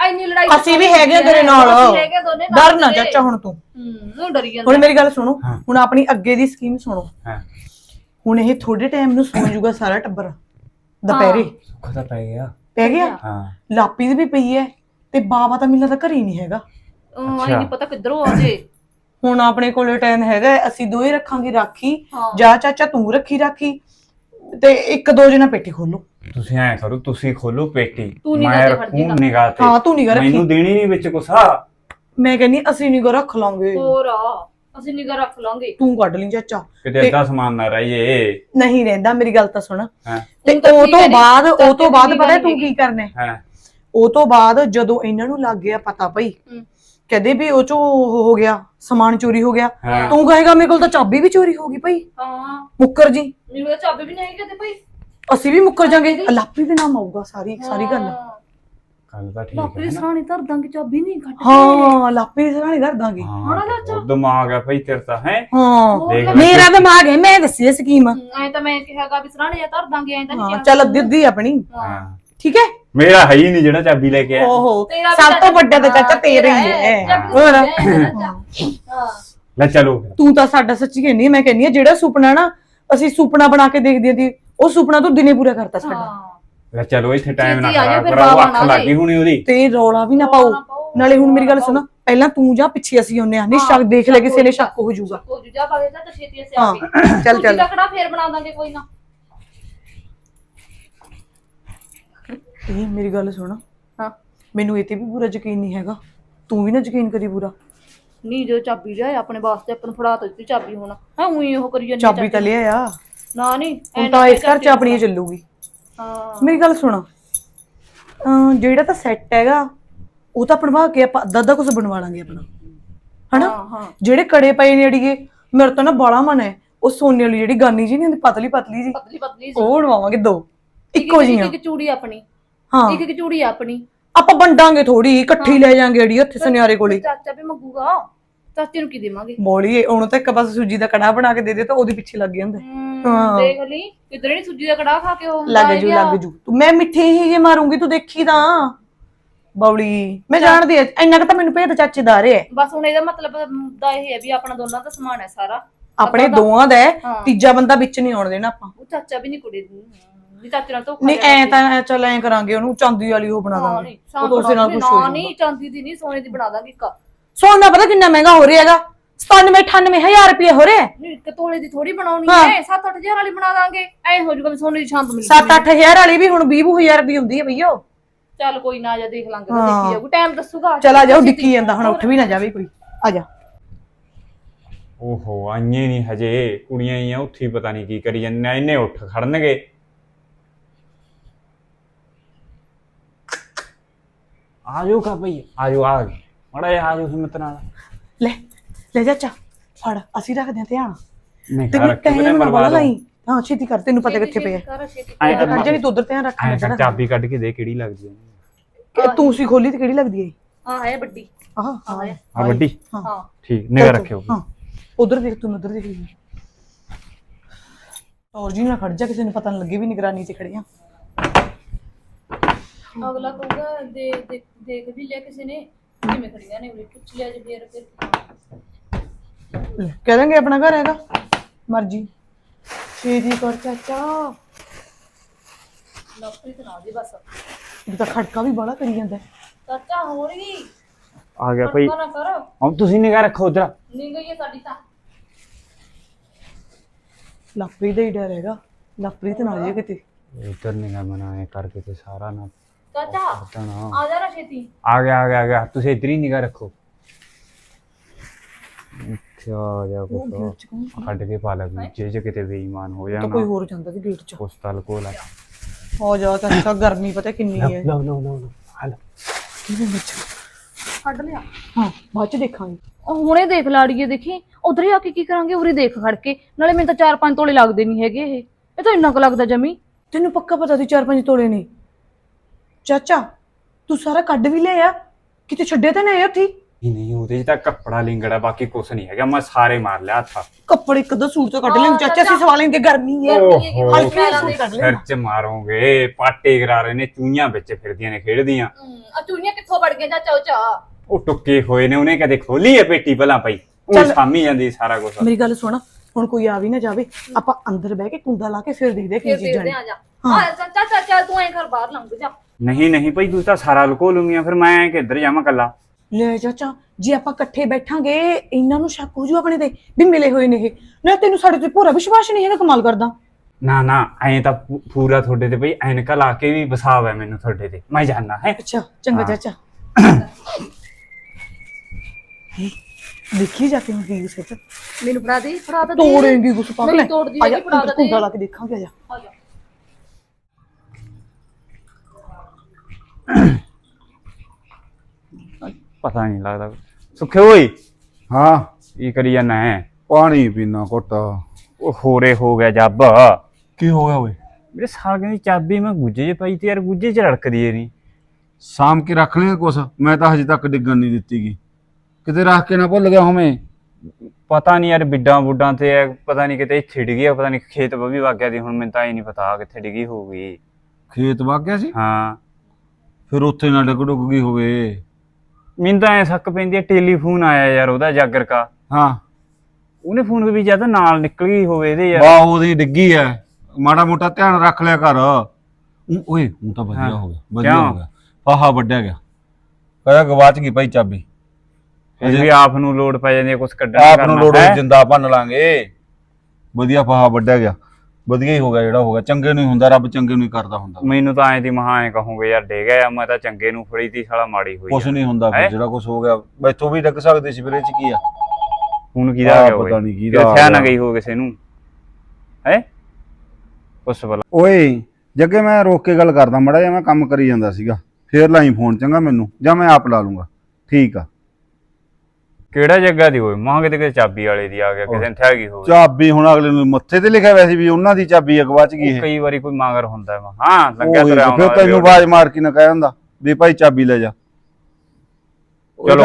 ਐਨੀ ਲੜਾਈ ਅਸੀਂ ਵੀ ਹੈਗੇ ਆ ਤੇਰੇ ਨਾਲ। ਅਸੀਂ ਹੈਗੇ ਦੋਨੇ ਨਾਲ। ਡਰ ਨਾ ਤੇਰੇ। ਚਾਚਾ ਹੁਣ ਤੂੰ। ਹੂੰ ਉਹ ਡਰੀ ਜਾਂਦਾ। ਹੁਣ ਮੇਰੀ ਗੱਲ ਸੁਣੋ। ਹਾਂ। ਹੁਣ ਆਪਣੀ ਅੱਗੇ ਦੀ ਸਕੀਮ ਸੁਣੋ। ਹਾਂ। ਹੁਣ ਇਹ ਥੋੜੇ ਟਾਈਮ ਨੂੰ ਸੌਂ ਜਾਊਗਾ ਸਾਰਾ ਟੱਬਰ। ਦੁਪਹਿਰੇ। ਸੁੱਖ ਤਾਂ ਪੈ ਗਿਆ। ਪੈ ਗਿਆ? ਹਾਂ। ਲਾਪੀ ਦੀ ਵੀ ਪਈ ਹੈ ਤੇ ਬਾਬਾ ਤਾਂ ਮਿਲਦਾ ਤਾਂ ਘਰੇ ਹੀ ਨਹੀਂ ਹੈਗਾ। ਉਹ ਆਈ ਨਹੀਂ ਪਤਾ ਕਿੱਧਰੋਂ ਆ ਜੇ। ਹੁਣ ਆਪਣੇ ਕੋਲੇ ਟਾਈਮ ਹੈਗਾ ਹੈ, ਅਸੀਂ ਦੋਏ ਰੱਖਾਂਗੇ ਰਾਖੀ। ਹਾਂ। ਜਾਂ ਚਾਚਾ ਤੂੰ ਰੱਖੀ ਰਾਖੀ ਤੇ ਇੱਕ ਦੋ ਜਣਾ ਪੇਟੀ ਖੋਲੋ। ਤੁਸੀਂ ਐ ਕਰੋ ਤੁਸੀਂ ਖੋਲੋ ਪੇਟੀ ਤੂੰ ਨਿਗਾਹ ਮੈਂ ਤੇ ਫੜ ਰੱਖੂ ਜੇਗਾ। ਨਿਗਾਹ ਤੇ। ਹਾਂ ਤੂੰ ਨਹੀਂ ਰੱਖੀ। ਮੈਨੂੰ ਦੇਣੀ ਨਹੀਂ ਵਿੱਚ ਕੁਛਾ ਮੈਂ ਕਹਿੰਨੀ ਅਸੀਂ ਨਹੀਂ ਰੱਖ ਲਾਂਗੇ। ਹੋਰ ਆ ਅਸੀਂ ਨਿਗਾ ਰੱਖ ਲਾਂਗੇ। ਤੂੰ ਕੱਢ ਲਈ ਚਾਚਾ। ਕਿਤੇ ਅੱਧਾ ਸਮਾਨ ਨਾ ਰਹੀਏ। ਨਹੀਂ ਰਹਿੰਦਾ ਮੇਰੀ ਗੱਲ ਤਾਂ ਸੁਣ। ਹਾਂ। ਤੇ ਤੂੰ ਤਾਂ ਉਹ ਠੀਕ ਤੋਂ ਹੈ ਨੀ, ਬਾਅਦ ਉਹ ਚਾਚੇ ਤੋਂ ਦੀ ਬਾਅਦ ਪਤਾ ਤੂੰ। ਕੀ ਕਰਨਾ ਹੈ? ਹਾਂ। ਉਹ ਤੋਂ ਬਾਅਦ ਜਦੋਂ ਇਹਨਾਂ ਨੂੰ ਲੱਗ ਗਿਆ ਪਤਾ ਭਈ ਹੂੰ। ਕਹਦੇ ਵੀ ਉਹ ਚੋਂ ਉਹ ਹੋ ਗਿਆ ਸਮਾਨ ਚੋਰੀ ਹੋ ਗਿਆ। ਹਾਂ। ਤੂੰ ਕਹੇਗਾ ਮੇਰੇ ਕੋਲ ਤਾਂ ਚਾਬੀ ਵੀ ਚੋਰੀ ਹੋ ਗਈ ਭਈ। ਹਾਂ। ਮੁੱਕਰ ਜੀ। ਮੇਰੇ ਕੋਲ ਚਾਬੀ ਵੀ ਨਹੀਂ ਹੈਗੀ ਤੇ ਭਾਈ। ਅਸੀਂ ਵੀ ਮੁੱਕਰ ਜਾਾਂਗੇ। ਲਾਪੀ ਦੇ ਨਾਮ ਆਊਗਾ ਸਾਰੀ ਸਾਰੀ ਗੱਲ। ਗੱਲ ਤਾਂ ਠੀਕ ਲਾਪਰੀ ਹੈ ਨਾ ਸਰਾਣੀ ਧਰ ਦਾਂਗੇ ਚਾਬੀ ਨਹੀਂ ਘੱਟ ਹਾਂ ਲਾਪੀ ਦੇ ਸਰਾਣੇ ਕਰ ਦਾਂਗੇ ਹਾਂ ਬਹੁਤ ਦਿਮਾਗ ਹੈ ਭਾਈ ਤੇਰੇ ਤਾਂ ਹੈ? ਹਾਂ। ਦੇਖ ਲੈ। ਮੇਰਾ ਦਿਮਾਗ ਹੈ ਮੈਂ ਦੱਸੀ ਇਹ ਸਕੀਮ। ਐ ਤਾਂ ਮੈਂ ਕਿਹਾਗਾ ਵੀ ਸਰਾਣੇ ਧਰ ਦਾਂਗੇ ਐ ਤਾਂ ਨਹੀਂ ਹਾਂ ਕਿਹਾ ਚੱਲ ਅੱਧੀ ਅੱਧੀ ਆਪਣੀ। ਹਾਂ। ਠੀਕ ਹੈ? ਮੇਰਾ ਹੈ ਹੀ ਨਹੀਂ ਜਿਹੜਾ ਚਾਬੀ ਲੈ ਕੇ ਆਇਆ। ਓਹੋ ਤੇਰਾ ਵੀ ਸਭ ਤੋਂ ਵੱਡਾ ਤਾਂ ਚਾਚਾ ਹਾਂ, ਤੇਰਾ ਹੀ ਤੇਰਾ ਹੈ। ਚਾਬੀ ਹੋਰ? ਤਾਂ ਤੇਰਾ ਹੈ ਚਾਚਾ। ਹਾਂ। ਲੈ ਚਲੋ ਫਿਰ ਤੂੰ ਤਾਂ ਸਾਡਾ ਸੱਚੀ ਕਹਿੰਨੀ ਮੈਂ ਕਹਿੰਨੀ ਆ ਜਿਹੜਾ ਸੁਪਨਾ ਨਾ ਅਸੀਂ ਸੁਪਨਾ ਬਣਾ ਕੇ ਦੇਖਦੇ ਸੀ ਉਹ ਸੁਪਨਾ ਤੂੰ ਦਿਨੇ ਪੂਰਾ ਕਰਤਾ ਸਾਡਾ। ਹਾਂ। ਲੈ ਚਲੋ ਇੱਥੇ ਟਾਈਮ ਨਾ ਛੇਤੀ ਆ ਜਾ ਖਰਾਬ ਫਿਰ ਕਰਾਓ ਬਾਬਾ ਅੱਖ ਨਾ ਲੱਗੀ ਹੋਣੀ ਉਹਦੀ। ਤੇ ਰੌਲਾ ਵੀ ਨਾ ਰੌਲਾ ਪਾਓ। ਨਾਲੇ ਹੁਣ ਮੇਰੀ ਗੱਲ ਸੁਣ ਪਹਿਲਾਂ ਤੂੰ ਜਾ ਪਿੱਛੇ ਅਸੀਂ ਆਉਂਦੇ ਆ ਨਹੀਂ ਸ਼ੱਕ ਦੇਖ ਲੈ ਕਿਸੇ ਨੇ ਸ਼ੱਕ ਹੋ ਜਾਊਗਾ ਹੋ ਜੂ ਜਾ ਬਾਗੇ ਤਾਂ ਛੇਤੀ ਅਸੀਂ ਹਾਂ ਆ ਗਏ ਚੱਲ। ਚੱਲ ਤਕੜਾ ਫੇਰ ਬਣਾ ਦਾਂਗੇ ਕੋਈ ਨਾ। ਇਹ ਮੇਰੀ ਗੱਲ ਸੁਣ। ਹਾਂ। ਮੈਨੂੰ ਇਹ ਤੇ ਵੀ ਪੂਰਾ ਯਕੀਨ ਨਹੀਂ ਹੈਗਾ। ਤੂੰ ਵੀ ਨਾ ਯਕੀਨ ਕਰੀ ਪੂਰਾ। ਨਹੀਂ ਜੋ ਚਾਬੀ ਲਿਆ ਆਪਣੇ ਵਾਸਤੇ ਆਪਾਂ ਨੂੰ ਫੜਾ ਤਾ ਦਿੱਤੀ ਚਾਬੀ ਹੁਣ। ਹਾਂ ਉਹੀ ਉਹ ਕਰੀ ਜਾਂਦੀ ਚਾਬੀ ਤਾਂ ਲਿਆ ਆ ਨਾ ਨਹੀਂ ਹੁਣ ਤਾਂ ਇਸ ਘਰ ਚ ਆਪਣੀ ਹੀ ਚੱਲੂਗੀ। ਹਾਂ। ਮੇਰੀ ਗੱਲ ਸੁਣ। ਅਮ ਜਿਹੜਾ ਤਾਂ ਸੈੱਟ ਹੈਗਾ ਉਹ ਤਾਂ ਬਣਵਾ ਕੇ ਆਪਾਂ ਅੱਧਾ ਅੱਧਾ ਕੁਝ ਬਣਵਾ ਲਾਂਗੇ ਆਪਣਾ। ਹਨਾ? ਹਾਂ ਜਿਹੜੇ ਕੜੇ ਪਏ ਨੇ ਅੜੀਏ ਮੇਰੇ ਤਾਂ ਨਾ ਬਾਲਾ ਮਨ ਹੈ। ਉਹ ਸੋਨੇ ਵਾਲੀ ਜਿਹੜੀ ਗਾਨੀ ਜੀ ਨਹੀਂ ਹੁੰਦੀ ਪਤਲੀ ਪਤਲੀ ਜੀ ਪਤਲੀ ਪਤਲੀ ਉਹ ਬਣਵਾਵਾਂਗੇ ਦੋ। ਇੱਕੋ ਜੀਆਂ ਇੱਕ ਚੂੜੀ ਆਪਣੀ। ਹਾਂ। ਇੱਕ ਇੱਕ ਚੂੜੀ ਆਪਣੀ। ਆਪਾਂ ਵੰਡਾਂਗੇ ਥੋੜੀ ਇਕੱਠੀ ਲੈ ਜਾਾਂਗੇ ਅੜੀ ਉੱਥੇ ਸੁਨਿਆਰੇ ਕੋਲੇ। ਚਾਚਾ ਵੀ ਮੰਗੂਗਾ। ਚਾਚੇ ਨੂੰ ਕੀ ਦੇਵਾਂਗੇ? ਬੋਲੀ ਉਹਨੂੰ ਤਾਂ ਇੱਕ ਬਸ ਸੂਜੀ ਦਾ ਕੜਾ ਬਣਾ ਕੇ ਦੇ ਦੇ ਤਾਂ ਉਹਦੇ ਪਿੱਛੇ ਲੱਗ ਜਾਂਦਾ। ਹਮ, ਦੇਖ ਲਈ ਕਿਧਰੇ ਨਹੀਂ ਸੁੱਜੀ ਦਾ ਕੜਾ ਖਾ ਕੇ ਉਹ ਲੱਗ ਜੂ ਲੱਗ ਜੂ। ਤੂੰ ਮੈਂ ਮਿੱਠੇ ਹੀ ਜੇ ਮਾਰੂੰਗੀ ਤੂੰ ਦੇਖੀ ਤਾਂ। ਬੌਲੀ ਮੈਂ ਜਾਣਦੀ ਐ ਇੰਨਾ ਕੁ ਤਾਂ ਮੈਨੂੰ ਭੇਦ ਚਾਚੇ ਦਾ ਰਿਹਾ। ਬਸ ਹੁਣ ਇਹਦਾ ਮਤਲਬ ਦਾ ਇਹ ਹੈ ਵੀ ਆਪਣਾ ਦੋਨਾਂ ਦਾ ਸਮਾਨ ਹੈ ਸਾਰਾ। ਆਪਣੇ ਦੋਵਾਂ ਦਾ ਹੈ, ਹਾਂ। ਤੀਜਾ ਬੰਦਾ ਵਿੱਚ ਨਹੀਂ ਆਉਣ ਦੇਣਾ ਆਪਾਂ। ਉਹ ਚਾਚਾ ਵੀ ਨਹੀਂ ਕੁੜੀ ਵੀ ਚਾਚੇ ਨਾਲ ਧੋਖਾ ਨਹੀਂ ਐ ਤਾਂ ਚੱਲ ਐ ਕਰਾਂਗੇ ਉਹਨੂੰ ਚਾਂਦੀ ਵਾਲੀ ਉਹ ਬਣਾ ਹਾਂ, ਦਾਂਗੇ। ਉਹ ਤਾਂ ਉਸੇ ਨਾਲ ਖੁਸ਼ ਹੋ ਜਾਊਗਾ ਨਹੀਂ ਚਾਂਦੀ ਦੀ ਨਹੀਂ ਸੋਨੇ ਦੀ ਬਣਾ ਦਾਂਗੇ ਇੱਕ। ਸੋਨਾ ਪਤਾ ਕਿੰਨਾ ਮਹਿੰਗਾ ਹੋ ਰਿਹਾ ਹੈਗਾ? 97 98000 ਰੁਪਏ ਹੋ ਰਿਹਾ। ਨਹੀਂ ਇੱਕ ਤੋਲੇ ਦੀ ਥੋੜੀ ਬਣਾਉਣੀ ਹੈ। 7-8000 ਵਾਲੀ ਬਣਾ ਦਾਂਗੇ। ਐ ਹੋ ਜਾਊਗਾ ਵੀ ਸੋਨੇ ਦੀ ਛਾਂਪ ਮਿਲ 7-8000 ਵਾਲੀ ਵੀ ਹੁਣ 20000 ਦੀ ਹੁੰਦੀ ਹੈ ਭਈਓ। ਚੱਲ ਕੋਈ ਨਾ ਜਾ ਦੇਖ ਲਾਂਗੇ ਦੇਖੀ ਜਾਊਗੀ। ਟਾਈਮ ਦੱਸੂਗਾ। ਚਲ ਜਾਓ ਡਿੱਕੀ ਜਾਂਦਾ ਹੁਣ ਉੱਠ ਵੀ ਨਾ ਜਾਵੇ ਕੋਈ। ਆ ਜਾ। ਓਹੋ ਆਈਏ ਨਹੀਂ ਹਜੇ। ਕੁੜੀਆਂ ਹੀ ਆ ਉੱਥੇ ਹੀ ਪਤਾ ਨਹੀਂ ਕੀ ਕਰੀ ਜਾਂਦੀਆਂ। ਇਹਨੇ ਉੱਠ ਖੜਨਗੇ। ਆਜੋ ਕਾ ਭਈ। ਆਜੋ ਆ ਗਏ। ਮੜਾ ਜਿਹਾ ਆਜੋ ਹਿੰਮਤ ਨਾਲ। ਲੈ ਲੈ ਚਾਚਾ ਫੜ ਅਸੀਂ ਰੱਖਦੇ ਆ। ਧਿਆਨ ਨਹੀਂ ਤੇ ਘਰ ਰੱਖੇ ਟਾਈਮ ਨਾ ਮਰਵਾ ਬੜਾ ਦੋ ਲਈ ਹਾਂ। ਛੇਤੀ ਕਰ ਤੈਨੂੰ ਪਤਾ ਕਿੱਥੇ ਪਿਆ ਐਂ ਤੇ ਕੱਢ ਜਾਣੀ ਤੂੰ ਉਧਰ ਧਿਆਨ ਰੱਖ ਐਂ ਲੈ ਕਰ ਚਾਬੀ ਕੱਢ ਕੇ ਦੇ ਕਿਹੜੀ ਲੱਗਦੀ ਹੈ ਕਿ ਤੂੰ ਸੀ ਖੋਲੀ ਤੇ ਕਿਹੜੀ ਲੱਗਦੀ ਹੈ ਹਾਂ ਹੈ ਵੱਡੀ। ਆਹ ਹਾਂ ਆ ਵੱਡੀ? ਹਾਂ। ਠੀਕ ਨਿਗਾ ਰੱਖਿਓ। ਹਾਂ। ਉਧਰ ਦੇਖ ਤੂੰ ਉਧਰ ਦੇਖ ਔਰ ਜੀ ਨਾ ਖੜ ਜਾ ਕਿਸੇ ਨੂੰ ਪਤਾ ਨਾ ਲੱਗੇ ਵੀ ਨਿਗਰਾਨੀ ਤੇ ਖੜੇ ਆ। ਅਗਲਾ ਕਹੂਗਾ ਦੇ ਦੇਖ ਦੇਖ ਵੀ ਲਿਆ ਕਿਸੇ ਨੇ। ਕਿਵੇਂ ਖੜੀਆਂ ਨੇ ਉਰੇ ਪੁੱਛ ਲਿਆ ਜੇ ਫੇਰ ਫਿਰ ਲੈ, ਕਹਿ ਦਾਂਗੇ ਆਪਣਾ ਘਰ ਹੈਗਾ ਮਰਜ਼ੀ। ਛੇਤੀ ਕਰ ਚਾਚਾ। ਨੌਕਰੀ ਤੇ ਨਾ ਦੀ ਬਸ। ਇਹ ਤਾਂ ਖੜਕਾ ਵੀ ਬੜਾ ਕਰੀ ਜਾਂਦਾ। ਹੈ। ਚਾਚਾ ਹੋ ਰਹੀ ਆ ਗਿਆ ਭਈ। ਨਾ ਕਰੋ। ਹੁਣ ਤੁਸੀਂ ਨਿਗਾ ਰੱਖੋ ਉਧਰ। ਨਹੀਂ ਗਈ ਹੈ ਸਾਡੀ ਤਾਂ। ਲਵਪ੍ਰੀਤ ਦਾ ਹੀ ਡਰ ਹੈਗਾ। ਲਵਪ੍ਰੀਤ ਨਾ ਜੇ ਕਿਤੇ। ਉਧਰ ਨਿਗਾ ਬਣਾਏ ਕਰਕੇ ਤੇ ਸਾਰਾ ਨਾ ਚਾਚਾ ਪਟਣਾ ਆ ਜਾ ਨਾ ਛੇਤੀ। ਆ ਗਿਆ ਆ ਗਿਆ ਆ ਗਿਆ। ਤੁਸੀਂ ਇਧਰ ਹੀ ਨਿਗਾ ਰੱਖੋ। ਇੱਥੇ ਆ ਜਾ ਉਹ ਕੁਛ। ਗੇਟ ਚ ਕੌਣ ਕੱਢ ਕੇ ਪਾ ਲੈ ਜੇ ਜੇ ਕਿਤੇ ਬੇਈਮਾਨ ਹੋ ਤਾਂ ਕੋਈ ਜਾਣਾ ਹੋਰ ਜਾਂਦਾ ਸੀ ਗੇਟ ਚ। ਉਸ ਤਲ ਕੋਲ ਆ। ਹੋ ਜਾ ਚਾਚਾ ਗਰਮੀ ਪਤਾ ਕਿੰਨੀ ਹੈ। ਲਓ ਲਓ ਲਓ ਹਲ ਕਿਹਦੇ ਵਿੱਚ? ਕੱਢ ਲਿਆ। ਹਾਂ ਬਾਅਦ ਚ ਦੇਖਾਂਗੇ। ਉਹ ਹੁਣੇ ਦੇਖ ਲਾੜੀਏ ਦੇਖੀ। ਉਧਰ ਹੀ ਆ ਕੇ ਕੀ ਕਰਾਂਗੇ ਉਰੇ ਦੇਖ ਖੜ ਕੇ। ਨਾਲੇ ਮੈਨੂੰ ਤਾਂ 4-5 ਤੋਲੇ ਲੱਗਦੇ ਨਹੀਂ ਹੈਗੇ ਇਹ। ਇਹ ਤਾਂ ਇੰਨਾ ਕੁ ਲੱਗਦਾ ਜਮੀ। ਤੈਨੂੰ ਪੱਕਾ ਪਤਾ ਸੀ ਚਾਰ ਪੰਜ ਤੋਲੇ ਨੇ। ਚਾਚਾ ਤੂੰ ਸਾਰਾ ਕੱਢ ਵੀ ਲਿਆ ਕਿਤੇ ਛੱਡੇ ਤਾਂ ਨਹੀਂ ਉੱਥੇ? ਨਹੀਂ ਨਹੀਂ ਉਹਦੇ ਚ ਤਾਂ ਕੱਪੜਾ ਲਿੰਗੜਾ ਬਾਕੀ ਕੁਛ ਨਹੀਂ ਹੈਗਾ। ਮੈਂ ਸਾਰੇ ਮਾਰ ਲਿਆ ਹੱਥ। ਕੱਪੜੇ ਇੱਕ ਦੋ ਸੂਟ ਤੋਂ ਕੱਢ ਲੈ ਚਾਚਾ ਅਸੀਂ ਸਵਾ ਲੈਂਗੇ ਗਰਮੀ ਹੈ। ਓਹੋ। ਹਲਕੇ ਸੂਟ ਕੱਢ ਲੈ ਸਿਰ ਚ ਮਾਰੋਗੇ ਪਾਟੇ ਕਰਾ ਰਹੇ ਨੇ ਚੂਈਆਂ ਵਿੱਚ ਫਿਰਦੀਆਂ ਨੇ ਖੇਡਦੀਆਂ। ਆ ਚੂੜੀਆਂ ਕਿੱਥੋਂ ਵੜ ਗਈਆਂ ਚਾਚਾ ਉਹ ਚਾ ਉਹ ਟੁੱਕੇ ਹੋਏ ਨੇ ਉਹਨੇ ਕਦੇ ਖੋਲੀ ਹੈ ਪੇਟੀ ਭਲਾ ਪਈ ਉਹ ਚੱਲ। ਸਾਮੀ ਜਾਂਦੀ ਸਾਰਾ ਕੁਝ ਮੇਰੀ ਗੱਲ ਸੁਣ ਹੁਣ ਕੋਈ ਆ ਵੀ ਨਾ ਜਾਵੇ ਆਪਾਂ ਅੰਦਰ ਬਹਿ ਕੇ ਕੁੰਡਾ ਲਾ ਕੇ ਫਿਰ ਦੇਖਦੇ ਕੀ ਫਿਰ ਚੀਜ਼ਾਂ ਦੇਖਦੇ ਨੇ। ਆ ਜਾ। ਹਾਂ। ਚਾਚਾ ਚਾਚਾ ਤੂੰ ਐਂ ਘਰ ਬਾਹਰ ਲੰਘ ਜਾ। ਨਹੀਂ ਨਹੀਂ ਭਾਈ ਤੂੰ ਤਾਂ ਸਾਰਾ ਲੁਕੋ ਲੂੰਗੀਆਂ ਫਿਰ ਮੈਂ ਕਿੱਧਰ ਜਾਵਾਂ ਕੱਲਾ ਲੈ ਚਾਚਾ ਜੇ ਆਪਾਂ ਇਕੱਠੇ ਬੈਠਾਂਗੇ ਇਹਨਾਂ ਨੂੰ ਸ਼ੱਕ ਹੋ ਜੂ ਆਪਣੇ ਤੇ ਵੀ ਮਿਲੇ ਹੋਏ ਨੇ ਇਹ। ਨਾ ਤੈਨੂੰ ਸਾਡੇ ਤੇ ਪੂਰਾ ਵਿਸ਼ਵਾਸ ਨਹੀਂ ਹੈਗਾ ਕਮਾਲ ਕਰਦਾ। ਨਾ ਨਾ ਐਂ ਤਾਂ ਪੂ- ਪੂਰਾ ਤੁਹਾਡੇ ਤੇ ਭਾਈ ਐਨਕਾ ਲਾ ਕੇ ਵੀ ਵਸਾਵ ਹੈ ਮੈਨੂੰ ਤੁਹਾਡੇ ਤੇ। ਮੈਂ ਜਾਣਾ ਹੈ? ਅੱਛਾ ਚੰਗਾ ਹਾਂ। ਚਾਚਾ। ਦੇਖੀ ਜਾ ਕੇ ਕੀ ਗੁੱਸੇ ਚ ਮੈਨੂੰ ਫੜਾ ਦੇ ਫੜਾ ਦੇ। ਤੋੜੇਂਗੀ ਗੁੱਸੇ ਪਾਗਲ। ਨਹੀਂ ਤੋੜਦੀ ਆ ਜਾ ਹੈਗੀ, ਫੜਾ ਦੇ। ਕੁੰਡਾ ਲਾ ਕੇ ਦੇਖਾਂਗੇ ਆ ਜਾ ਆ ਜਾ ਪਤਾ ਨਹੀਂ ਲੱਗਦਾ। ਸੁੱਖੇ ਓਏ ਹਾਂ। ਕੀ ਕਰੀ ਜਾਣਾ ਹੈ ਪਾਣੀ ਪੀਣਾ ਘੁੱਟ। ਉਹ ਹੋਰੇ ਹੋ ਗਿਆ ਜੱਬ। ਕੀ ਹੋ ਗਿਆ ਓਏ? ਮੇਰੇ ਸਾਲ ਦੀ ਚਾਬੀ ਮੈਂ ਗੁੱਜੇ 'ਚ ਪਾਈ ਤੇ ਯਾਰ ਗੁੱਜੇ 'ਚ ਰੜਕਦੀ ਏ ਨਹੀਂ ਸਾਮ ਕੇ ਰੱਖ ਲਿਆ ਕੁਛ। ਮੈਂ ਤਾਂ ਹਜੇ ਤੱਕ ਡਿੱਗਣ ਨਹੀਂ ਦਿੱਤੀਗੀ ਕਿਤੇ ਰੱਖ ਕੇ ਨਾ ਭੁੱਲ ਗਿਆ ਹੋਵੇਂ? ਪਤਾ ਨਹੀਂ ਯਾਰ ਬਿੱਡਾਂ ਬੁੱਡਾਂ ਤੇ ਹੈ, ਪਤਾ ਨਹੀਂ ਕਿਤੇ ਇੱਥੇ ਡਿੱਗੀ ਆ ਪਤਾ ਨਹੀਂ ਖੇਤ ਵੀ ਵਾਗਿਆ ਦੀ ਹੁਣ ਮੈਨੂੰ ਤਾਂ ਇਹ ਨਹੀਂ ਪਤਾ ਕਿੱਥੇ ਡਿੱਗੀ ਹੋਊਗੀ। ਖੇਤ ਵਗ ਗਿਆ ਸੀ? ਹਾਂ। ਫਿਰ ਉੱਥੇ ਨਾ ਡਿੱਗ ਡੁੱਗ ਗਈ ਹੋਵੇ। ਮੈਨੂੰ ਤਾਂ ਐ ਸ਼ੱਕ ਪੈਂਦੀ ਹੈ ਟੈਲੀਫੋਨ ਆਇਆ ਯਾਰ ਉਹਦਾ ਜਾਗਰ ਕਾ ਹਾਂ। ਉਹਨੇ ਫੋਨ ਵੀ ਜਦ ਨਾਲ ਨਿਕਲ ਗਈ ਹੋਵੇ ਇਹਦੇ ਯਾਰ। ਵਾਹ ਉਹਦੀ ਡਿੱਗੀ ਐ। ਮਾੜਾ ਮੋਟਾ ਧਿਆਨ ਰੱਖ ਲਿਆ ਕਰ। ਊਂ- ਓਏ ਹੁਣ ਤਾਂ ਵਧੀਆ ਹਾਂ। ਹੋ ਗਿਆ ਵਧੀਆ ਕਿਉਂ? ਹੋ ਗਿਆ। ਆਹਾ ਵੱਡਿਆ ਗਿਆ। ਕਹਿੰਦਾ ਗਵਾਚ ਗਈ ਭਾਈ ਚਾਬੀ। ਫਿਰ ਵੀ ਆਪ ਨੂੰ ਲੋੜ ਪੈ ਜਾਂਦੀ ਹੈ ਕੁਝ ਕੱਢਣਾ ਆਪ ਨੂੰ ਕਰਨਾ, ਲੋੜ ਹੈਂ? ਹੋਈ ਜਿੰਦਾ ਭੰਨ ਲਾਂਗੇ। ਵਧੀਆ ਫਾਹਾ ਵੱਢਿਆ ਗਿਆ। ਵਧੀਆ ਹੀ ਹੋ ਗਿਆ ਜਿਹੜਾ ਹੋ ਗਿਆ। ਚੰਗੇ ਨੂੰ ਹੀ ਹੁੰਦਾ ਰੱਬ ਚੰਗੇ ਨੂੰ ਹੀ ਕਰਦਾ ਹੁੰਦਾ। ਮੈਨੂੰ ਤਾਂ ਐਂ ਦੀ ਮਹਾ ਐਂ ਕਹੂੰਗੇ ਯਾਰ ਡੇ ਗਿਆ ਮੈਂ ਤਾਂ ਚੰਗੇ ਨੂੰ ਫੜੀ ਤੀ ਸਾਲਾ ਮਾੜੀ ਹੋਈ ਕੁਛ ਆ। ਨਹੀਂ ਹੁੰਦਾ ਹੈਂ? ਫਿਰ ਜਿਹੜਾ ਕੁਛ ਹੋ ਗਿਆ ਮੈਥੋਂ ਵੀ ਡਿੱਗ ਸਕਦੇ ਸੀ ਵੀਰੇ ਚ ਕੀ ਆ? ਹੁਣ ਕਿਹਦਾ ਆਹ ਗਿਆ ਪਤਾ ਹੋਵੇ ਨੀ ਕਿਹਦਾ ਨਾ ਆ ਗਿਆ। ਗਈ ਹੋ ਕਿਸੇ ਨੂੰ। ਹੈ? ਉਸ ਵਾਲਾ ਓਏ ਜੱਗੇ ਮੈਂ ਰੋਕ ਕੇ ਗੱਲ ਕਰਦਾ ਮੜਾ ਜਿਹਾ ਮੈਂ ਕੰਮ ਕਰੀ ਜਾਂਦਾ ਸੀਗਾ। ਫੇਰ ਲਾਈ ਫੋਨ ਚੰਗਾ ਮੈਨੂੰ। ਜਾਂ ਮੈਂ ਆਪ ਲਾ ਲੂੰਗਾ। ਠੀਕ ਆ। ਕਿਹੜਾ ਜੱਗਾ ਦੀ ਹੋਵੇ? ਮਾਂ ਕਿਤੇ ਕਿਤੇ ਚਾਬੀ ਵਾਲੇ ਦੀ ਆ ਗਿਆ ਕਿਸੇ ਨੇ ਠਹਿ ਗਈ ਹੋਵੇ। ਚਾਬੀ ਹੁਣ ਅਗਲੇ ਨੂੰ ਮੱਥੇ ਤੇ ਲਿਖਿਆ ਵੈਸੇ ਵੀ ਉਹਨਾਂ ਦੀ ਚਾਬੀ ਅਗਵਾਚ ਗਈ ਇਹ ਕਈ ਵਾਰੀ ਕੋਈ ਮਾਂਗਰ ਹੁੰਦਾ ਹੈ ਹਾਂ ਲੰਗਿਆ ਉਹੀ ਤੁਰਿਆ ਤੇ ਫਿਰ ਆਉਂਦਾ ਤੈਨੂੰ ਆਵਾਜ਼ ਮਾਰ ਕੇ ਨਾ ਕਹਿ ਹੁੰਦਾ ਵੀ ਭਾਈ ਚਾਬੀ ਲੈ ਜਾ। ਚਲੋ।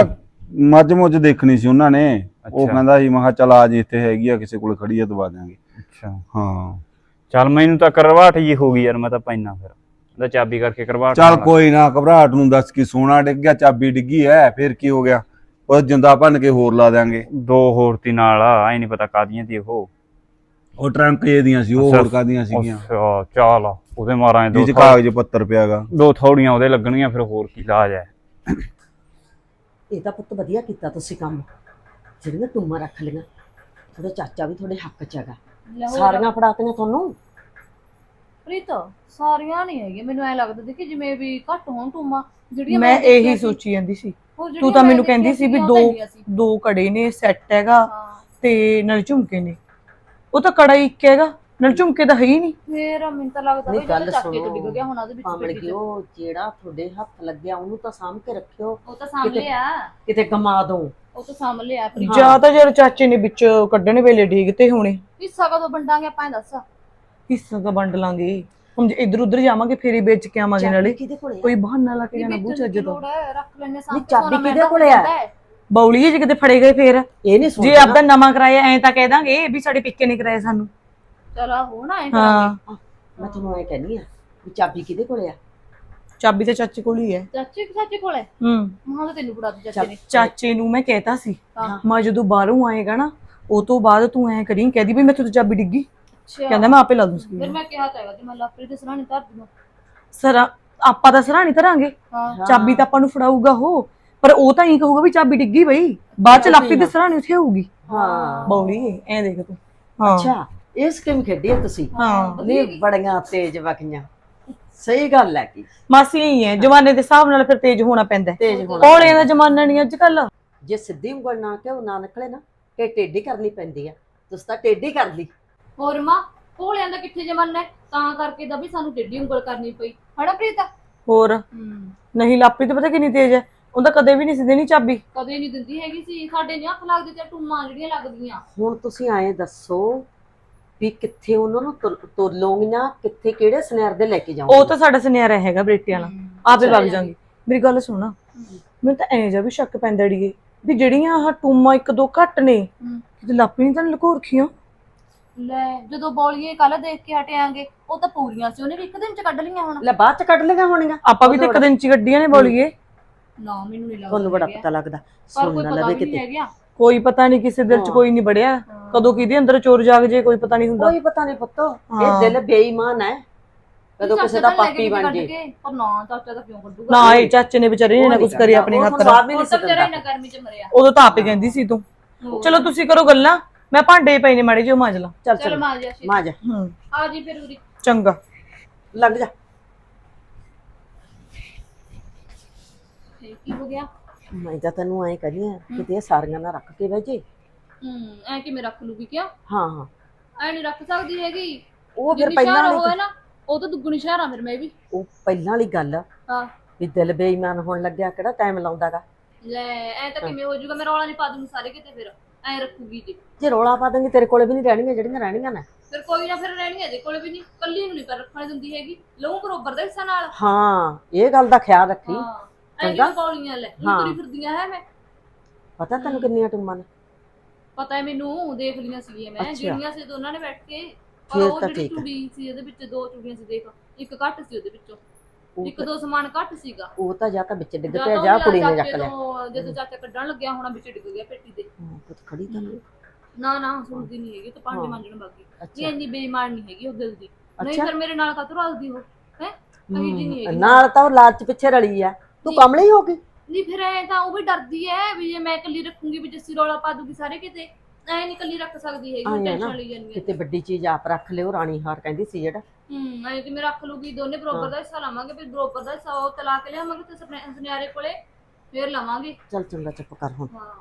ਮੱਝ ਮੁੱਝ ਦੇਖਣੀ ਸੀ ਉਹਨਾਂ ਨੇ। ਉਹ। ਕਹਿੰਦਾ ਸੀ ਮੈਂ ਕਿਹਾ ਚੱਲ ਆ ਜੀ ਇੱਥੇ ਹੈਗੀ ਆ ਕਿਸੇ ਕੋਲ ਖੜੀ ਆ ਦਵਾ ਦਿਆਂਗੇ। ਅੱਛਾ। ਹਾਂ। ਚੱਲ ਮੈਨੂੰ ਤਾਂ ਕਰਵਾਟ ਜੀ ਹੋ ਗਈ ਯਾਰ ਮੈਂ ਤਾਂ ਪੈਣਾ ਫਿਰ। ਉਹਦਾ ਚਾਬੀ ਕਰਕੇ ਕਰਵਾਟ ਚੱਲ ਕੋਈ ਨਾ ਘਬਰਾਹਟ ਨੂੰ ਦੱਸ ਕੀ ਸੋਨਾ ਡਿੱਗ ਗਿਆ ਚਾਬੀ ਡਿੱਗੀ ਐ ਫਿਰ ਕੀ ਹੋ ਗਿਆ? ਉਹ ਜਿੰਦਾ ਭੰਨ ਕੇ ਹੋਰ ਲਾ ਦਿਆਂਗੇ। ਦੋ ਹੋਰ ਤੀ ਨਾਲ ਐ ਨਹੀਂ ਪਤਾ ਕਾਦੀਆਂ ਤੀ ਉਹ। ਉਹ ਟਰੰਕ ਜੇ ਦੀਆਂ ਸੀ ਉਹ ਹੋਰ ਕਾਦੀਆਂ ਸੀਗੀਆਂ। ਅੱਛਾ ਚੱਲ ਉਹਦੇ ਮਾਰਾਂ ਦੋ ਜਿਹ ਕਾਗਜ਼ ਪੱਤਰ ਪਿਆਗਾ। ਦੋ ਥੋੜੀਆਂ ਉਹਦੇ ਲੱਗਣਗੀਆਂ ਫਿਰ ਹੋਰ ਕੀ ਇਲਾਜ ਹੈ। ਇਹ ਤਾਂ ਪੁੱਤ ਵਧੀਆ ਕੀਤਾ ਤੁਸੀਂ ਕੰਮ। ਜਿਹੜੀਆਂ ਟੂਮਾਂ ਰੱਖ ਲਈਆਂ ਤੁਹਾਡਾ ਚਾਚਾ ਵੀ ਤੁਹਾਡੇ ਹੱਕ ਚ ਹੈਗਾ। ਸਾਰੀਆਂ ਫੜਾਤੀਆਂ ਤੁਹਾਨੂੰ। ਪ੍ਰੀਤ ਸਾਰੀਆਂ ਨਹੀਂ ਹੈਗੀਆਂ ਮੈਨੂੰ ਐ ਲੱਗਦਾ ਸੀ ਕਿ ਜਿਵੇਂ ਵੀ ਘੱਟ ਹੋਣ ਟੂਮਾ ਜਿਹੜੀਆਂ ਮੈਂ ਇਹੀ ਸੋਚੀ ਜਾਂਦੀ ਸੀ। ਤੂੰ ਤਾਂ ਮੈਨੂੰ ਕਹਿੰਦੀ ਸੀ ਵੀ ਦੋ ਉਹ ਤਾਂ। ਦੋ ਕੜੇ ਨੇ ਸੈੱਟ ਹੈਗਾ ਤੇ ਨਾਲ ਝੁਮਕੇ ਨੇ। ਉਹ ਤਾਂ ਕੜਾ ਹੀ ਇੱਕ ਹੈਗਾ ਨਾਲ ਝੁਮਕੇ ਤਾਂ ਹੈ ਹੀ ਨਹੀਂ। ਫੇਰ ਮੈਨੂੰ ਤਾਂ ਲੱਗਦਾ ਵੀ ਗੱਲ ਚੱਕੇ ਤੋਂ। ਡਿੱਗ ਗਿਆ ਹੁਣ ਉਹਦੇ ਵਿੱਚ ਪੇਟੀ ਚ। ਗਿਓ ਜਿਹੜਾ ਤੁਹਾਡੇ ਹੱਥ ਲੱਗਿਆ ਉਹਨੂੰ ਤਾਂ ਸਾਂਭ ਕੇ ਰੱਖਿਓ। ਉਹ ਤਾਂ ਸਾਂਭ ਲਿਆ। ਕਿਤੇ ਗਮਾ ਦੋ ਉਹ ਤਾਂ ਸਾਂਭ ਲਿਆ ਜਾਂ ਤਾਂ ਜਦ ਚਾਚੇ ਨੇ ਵਿੱਚ ਕੱਢਣ ਵੇਲੇ ਡਿੱਗਤੇ ਹੋਣੇ। ਹਿੱਸਾ ਕਦੋਂ ਵੰਡਾਂਗੇ ਆਪਾਂ ਇਹ ਦੱਸ। ਹਿੱਸਾ ਤਾਂ ਵੰਡ ਲਾਂਗੇ। ਹੁਣ ਜੇ ਇੱਧਰ ਉੱਧਰ ਜਾਵਾਂਗੇ ਫੇਰ ਹੀ ਵੇਚ ਕੇ ਆਵਾਂਗੇ ਨਾਲੇ। ਕਿਹਦੇ ਕੋਲੇ? ਕੋਈ ਬਹਾਨਾ ਲਾ ਕੇ ਜਾਣਾ ਵੀ ਬੂ ਵੇਚਣ ਚੱਜ ਦੀ ਰੱਖ ਲੈਣੇ ਨਹੀਂ, ਚਾਬੀ ਕਿਹਦੇ ਕੋਲੇ ਆ? ਬੌਲੀਏ ਜੇ ਕਿਤੇ ਫੜੇ ਗਏ ਫੇਰ? ਇਹ ਨਹੀਂ ਜੇ ਸੋਚਣਾ ਆਪਦਾ ਨਵਾਂ ਕਰਾਇਆ ਐਂ ਤਾਂ ਕਹਿ ਦਾਂਗੇ ਵੀ ਸਾਡੇ ਪਿੱਕੇ ਨੇ ਕਰਾਇਆ ਸਾਨੂੰ। ਚਲ ਆ ਹੋ ਨਾ ਐਂ ਹਾਂ ਮੈਂ ਤੁਹਾਨੂੰ ਐ ਕਹਿੰਨੀ ਆ ਵੀ ਚਾਬੀ ਕਿਹਦੇ ਕੋਲੇ ਆ? ਚਾਬੀ ਤਾਂ ਚਾਚੇ ਕੋਲ ਹੀ ਹੈ। ਚਾਚੇ ਚਾਚੇ ਕੋਲੇ? ਹੂੰ। ਮਾਂ ਤਾਂ ਤੈਨੂੰ ਦਿੱਤੀ ਚਾਚੇ। ਨੇ। ਚਾਚੇ ਨੂੰ ਮੈਂ ਕਹਿਤਾ ਸੀ। ਮੈਂ ਜਦੋਂ ਬਾਹਰੋਂ ਆਏਗਾ ਨਾ ਉਹ ਤੋਂ ਬਾਅਦ ਤੂੰ ਐਂ ਕਰੀ ਕਹਦੀ ਵੀ ਮੈਥੋਂ ਤਾਂ ਚਾਬੀ ਡਿੱਗੀ। ਕਹਿੰਦਾ ਮੈਂ ਆਪੇ ਲਾ ਦੂੰਗੀ। ਫਿਰ ਮੈਂ ਕਿਹਾ ਤਾਂ ਹੈਗਾ ਤੇ ਮੈਂ ਲਾਪਰੀ ਦੇ ਸਰਾਣੇ ਧਰ ਦੂੰਗਾ। ਸਰ ਆਪਾਂ ਤਾਂ ਸਰਾਣੀ ਧਰਾਂਗੇ। ਹਾਂ। ਚਾਬੀ ਤਾਂ ਆਪਾਂ ਨੂੰ ਫੜਾਊਗਾ ਉਹ। ਪਰ ਉਹ ਤਾਂ ਹੀ ਕਹੂਗਾ ਵੀ ਚਾਬੀ ਡਿੱਗੀ ਬਈ। ਬਾਅਦ ਚ ਲਾਪੀ ਤੇ ਸਰਾਣੀ ਉੱਥੇ ਹੋਊਗੀ ਹਾਂ। ਬੌਲੀ ਐਂ ਦੇਖ ਤੂੰ। ਹਾਂ। ਅੱਛਾ ਇਹ ਸਕੀਮ ਖੇਡੀ ਆ ਤੁਸੀਂ? ਹਾਂ। ਨਹੀਂ ਬੜੀਆਂ ਤੇਜ਼ ਵਕੀਆਂ ਸਹੀ ਗੱਲ ਹੈ ਕੀ? ਮਾਸੀ ਹੀ ਹੈ। ਜਮਾਨੇ ਦੇ ਹਿਸਾਬ ਨਾਲ ਫਿਰ ਤੇਜ਼ ਹੋਣਾ ਪੈਂਦਾ ਹੈ। ਤੇਜ਼ ਹੋਣਾ ਕੋਲੇ ਦਾ ਜ਼ਮਾਨਾ ਨਹੀਂ ਅੱਜ ਕੱਲ ਜੇ ਸਿੱਧੀ ਉਂਗਲ ਨਾ ਕਿ ਉਹ ਨਾ ਨਿਕਲੇ ਨਾ ਤੇ ਟੇਢੀ ਕਰਨੀ ਪੈਂਦੀ ਆ। ਤੁਸੀਂ ਤਾਂ ਟੇਢੀ ਕਰ ਲਈ। ਹੋਰ ਮਾਂ ਕੋਲਿਆਂ ਦਾ ਕਿੱਥੇ ਜਮਾਨਾ ਹੈ? ਤਾਂ ਕਰਕੇ ਦਾ ਵੀ ਸਾਨੂੰ ਟੇਢੀ ਉਂਗਲ ਕਰਨੀ ਪਈ। ਹਣਾ ਪ੍ਰੀਤ? ਹੋਰ? ਹੂੰ। ਨਹੀਂ ਲਾਪੀ ਤਾਂ ਪਤਾ ਕਿੰਨੀ ਤੇਜ਼ ਹੈ। ਉਹਦਾ ਕਦੇ ਵੀ ਨਹੀਂ ਸੀ ਦੇਣੀ ਚਾਬੀ। ਕਦੇ ਨਹੀਂ ਦਿੰਦੀ ਹੈਗੀ ਸੀ। ਸਾਡੇ ਨਹੀਂ ਹੱਥ ਲੱਗਦੇ ਤੇ ਟੂਮਾਂ ਜਿਹੜੀਆਂ ਲੱਗਦੀਆਂ। ਹੁਣ ਤੁਸੀਂ ਐਂ ਦੱਸੋ ਵੀ ਕਿੱਥੇ ਉਹਨਾਂ ਨੂੰ ਤੁਰ- ਲਓਗੀਆਂ ਕਿੱਥੇ ਕਿਹੜੇ ਸਨੈਰ ਦੇ ਲੈ ਕੇ ਜਾਓਗੇ ਉਹ ਤਾਂ ਸਾਡਾ ਸੁਨਿਆਰਾ ਹੈਗਾ ਬਰੇਟੇ ਵਾਲਾ। ਆਪੇ ਵਗ ਜਾਾਂਗੇ। ਮੇਰੀ ਗੱਲ ਸੁਣਾ ਮੈਨੂੰ ਤਾਂ ਐਂ ਜਾ ਵੀ ਸ਼ੱਕ ਪੈਂਦਾ ੜੀਏ ਵੀ ਜਿਹੜੀਆਂ ਆਹ ਟੂਮਾਂ ਇੱਕ ਦੋ ਘੱਟ ਨੇ। ਕਿਤੇ ਲਾਪੀ ਨਹੀਂ ਤਾਂ ਲੁਕੋ ਰੱਖੀਆਂ ਲੈ ਜਦੋਂ ਬੋਲੀਏ ਕੱਲ ਦੇਖ ਕੇ ਹਟਿਆਂਗੇ ਉਹ ਤਾਂ ਪੂਰੀਆਂ ਸੀ ਉਹਨੇ ਵੀ ਇੱਕ ਦਿਨ ਚ ਕੱਢ ਲਈਆਂ ਹੁਣ। ਲੈ ਬਾਅਦ ਚ ਕੱਢ ਲਈਆਂ ਹੋਣੀਆਂ ਆਪਾਂ ਵੀ ਤਾਂ ਇੱਕ ਦਿਨ ਚ ਹੀ ਗੱਡੀਆਂ ਨੇ ਬੋਲੀਏ। ਨਾ ਮੈਨੂੰ ਨਹੀਂ ਲੱਗਦਾ ਤੁਹਾਨੂੰ ਬੜਾ ਹੈਗਾ। ਪਤਾ ਲੱਗਦਾ। ਪਰ ਸੁਣ ਕੋਈ ਨਾ ਪਤਾ ਲਵੇ ਵੀ ਨਹੀਂ ਕਿਤੇ। ਹੈਗਾ। ਕੋਈ ਪਤਾ ਨਹੀਂ ਕਿਸੇ ਦਿਲ ਚ। ਕੋਈ ਨਹੀਂ ਬੜਿਆ। ਕਦੋਂ ਕਿਹਦੇ ਅੰਦਰ ਚੋਰ ਜਾਗ ਜੇ ਕੋਈ ਪਤਾ ਨਹੀਂ ਹੁੰਦਾ। ਕੋਈ ਪਤਾ ਨਹੀਂ ਪੁੱਤੋ। ਇਹ ਦਿਲ ਬੇਈਮਾਨ ਹੈ। ਕਦੋਂ ਕਿਸੇ ਦਾ ਪਾਪੀ ਬਣ ਜੇ। ਪਰ ਨਾ ਚਾਚਾ ਤਾਂ ਕਿਉਂ ਕੱਢੂਗਾ? ਨਾ ਇਹ ਚਾਚੇ ਨੇ ਵਿਚਾਰੇ ਨੇ ਨਾ ਕੁਝ ਕਰਿਆ ਆਪਣੇ ਉਹ ਹੱਥ ਨਾਲ ਉਹ ਨਹੀਂ ਤਾਂ ਵਿਚਾਰਾ ਸਕਦਾ ਇੰਨਾ ਗਰਮੀ ਚ ਮਰਿਆ। ਉਦੋਂ ਤਾਂ ਆਪੇ ਕਹਿੰਦੀ ਸੀ ਤੂੰ। ਚਲੋ ਤੁਸੀਂ ਕਰੋ ਗੱਲਾਂ। ਮੈਂ ਭਾਂਡੇ ਪਏ ਨੇ ਮਾੜੇ ਜਿਹਾ ਮਾਂਜ ਲਾਂ। ਚੱਲ ਚਲ ਚੱਲ। ਮਾਂ ਜਾ ਮਾਂ ਜਾ ਹੂੰ। ਆ ਜੀ ਫਿਰ ਉਰੀ। ਚੰਗਾ। ਲੱਗ ਜਾ। ਇਹ ਕੀ ਹੋ ਗਿਆ? ਮੈਂ ਤਾਂ ਤੈਨੂੰ ਐਂ ਕਹਿੰਦੀ ਆ ਕਿਤੇ ਇਹ ਸਾਰੀਆਂ ਨਾ ਰੱਖ ਕੇ ਬਹਿ ਜੇ। ਹੂੰ ਐ ਕਿਵੇਂ ਰੱਖ ਲੂਗੀ ਕਿਉਂ ਹਾਂ ਹਾਂ। ਐ ਨਹੀਂ ਰੱਖ ਸਕਦੀ ਹੈਗੀ। ਉਹ ਫਿਰ ਜਿੰਨੀ ਪਹਿਲਾਂ ਸ਼ਹਿਰ ਵਾਲੀ ਹੋਏ ਨਾ ਉਹ ਤਾਂ ਦੁੱਗਣੀ ਸ਼ਹਿਰਾਂ ਫਿਰ ਮੈਂ ਵੀ। ਉਹ ਪਹਿਲਾਂ ਵਾਲੀ ਗੱਲ ਹਾਂ। ਵੀ ਦਿਲ ਬੇਈਮਾਨ ਹੋਣ ਲੱਗਿਆ ਕਿਹੜਾ ਟਾਈਮ ਲਾਉਂਦਾਗਾ ਲੈ ਐ ਤਾਂ ਕਿਵੇਂ ਹੋ ਜਾਊਗਾ ਮੈਂ ਰੌਲਾ ਨਹੀਂ ਪਾ ਦੂੰਗੀ ਸਾਰੇ ਕਿਤੇ ਫਿਰ। ਐ ਰੱਖੂਗੀ ਜੀ। ਜੇ ਰੋਲਾ ਪਾ ਦੇਂਗੇ ਤੇਰੇ ਕੋਲੇ ਵੀ ਨਹੀਂ ਰਹਿਣਗੀਆਂ ਜਿਹੜੀਆਂ ਰਹਿਣੀਆਂ ਨੇ। ਫਿਰ ਕੋਈ ਨਾ ਫਿਰ ਰਹਿਣੀ ਇਹਦੇ ਕੋਲੇ ਵੀ ਨਹੀਂ। ਕੱਲੀ ਨੂੰ ਨਹੀਂ ਪਰ ਰੱਖਣ ਦਿੰਦੀ ਹੈਗੀ। ਲਹੂ ਬਰੋਬਰ ਦਾ ਹਿੱਸਾ ਨਾਲ। ਹਾਂ ਇਹ ਗੱਲ ਦਾ ਖਿਆਲ ਰੱਖੀ। ਹਾਂ ਐ ਚੰਗਾ। ਕੌਲੀਆਂ ਲੈ? ਹਾਂ। ਤੁਰੀ ਫਿਰਦੀਆਂ ਹੈ ਮੈਂ। ਪਤਾ ਤੈਨੂੰ ਕਿੰਨੀਆਂ ਟੂਮਾਂ ਨੇ? ਪਤਾ ਹੈ ਮੈਨੂੰ ਦੇਖ ਲਈਆਂ ਸੀਗੀਆਂ ਮੈਂ। ਅੱਛਾ। ਜਿਹੜੀਆਂ ਸੀ ਦੋਨਾਂ ਨੇ ਬੈਠ ਕੇ। ਪਰ ਫਿਰ ਉਹ ਤਾਂ ਜਿਹੜੀ ਠੀਕ ਹੈ। ਚੂੜੀ ਸੀ ਉਹਦੇ ਵਿੱਚ ਦੋ ਚੂੜੀਆਂ ਸੀ ਦੇਖ। ਇੱਕ ਘੱਟ ਸੀ ਉਹਦੇ ਵਿੱਚੋਂ। ਉਹ ਇੱਕ ਦੋ ਸਮਾਨ ਘੱਟ ਸੀਗਾ। ਉਹ ਤਾਂ ਜਾਂ ਤਾਂ ਵਿੱਚ ਡਿੱਗ ਪਿਆ ਜਾਂ ਉਹ ਕੁੜੀ ਨੇ ਚੱਕ ਲਿਆ। ਜਦੋਂ ਚਾਚਾ ਕੱਢਣ ਲੱਗਿਆ ਹੋਣਾ ਵਿੱਚ ਡਿੱਗ ਗਿਆ ਪੇਟੀ ਦੇ ਹਾਂ, ਪੁੱਤ ਖੜੀ ਤਾਂ ਨਹੀਂ। ਨਾ ਨਾ ਸੁਣਦੀ ਨਹੀਂ ਹੈਗੀ ਉਹ ਤਾਂ ਭਾਂਡੇ ਹਾਂ। ਮਾਂਜਣ ਬਾਕੀ ਅੱਛਾ। ਇੰਨੀ ਬੇਈਮਾਨ ਨਹੀਂ ਹੈਗੀ ਉਹ ਦਿਲ ਦੀ। ਨਹੀਂ ਅੱਛਾ। ਫਿਰ ਮੇਰੇ ਨਾਲ ਕਾਤੋਂ ਰਲਦੀ ਹੋ? ਹੈ ਅਹੀ ਜੀ ਨਹੀਂ ਹੈਗੀ। ਨਾਲ ਤਾਂ ਉਹ ਲਾਲਚ ਪਿੱਛੇ ਰਲੀ ਆ। ਤੂੰ ਕਮਲੀ ਹੋ ਗਈ? ਨਹੀਂ ਫਿਰ ਐ ਤਾਂ ਉਹ ਵੀ ਡਰਦੀ ਐ ਵੀ ਜੇ ਮੈਂ ਇਕੱਲੀ ਰੱਖੂੰਗੀ ਵੀ ਜੱਸੀ ਰੌਲਾ ਪਾ ਦੂਗੀ ਸਾਰੇ ਕਿਤੇ। ਐ ਨਹੀਂ ਇਕੱਲੀ ਰੱਖ ਸਕਦੀ ਹੈਗੀ ਆਏਂ ਆ ਟੈਨਸ਼ਨ ਲਈ ਜਾਂਦੀ ਹੈ ਕਿਤੇ ਵੱਡੀ ਚੀਜ਼ ਆਪ ਰੱਖ ਲਿਓ ਰਾਣੀ ਹਾਰ ਕਹਿੰਦੀ ਸੀ ਜਿਹੜਾ। ਹੂੰ ਐ ਮੈਂ ਰੱਖ ਲੂਗੀ ਦੋਨੇ ਬਰੋਬਰ ਦਾ ਹਿੱਸਾ ਲਾਵਾਂਗੇ ਫਿਰ ਬਰੋਬਰ ਦਾ ਹਿੱਸਾ ਉਹ ਤਲਾ ਕੇ ਲਿਆਵਾਂਗੇ ਤੇ ਸੁਪਨੇ ਸੁਨਿਆਰੇ ਕੋਲੇ ਫਿਰ ਲਵਾਂਗੇ। ਚੱਲ ਚੰਗਾ ਚੁੱਪ ਕਰ ਹੁਣ। ਹਾਂ।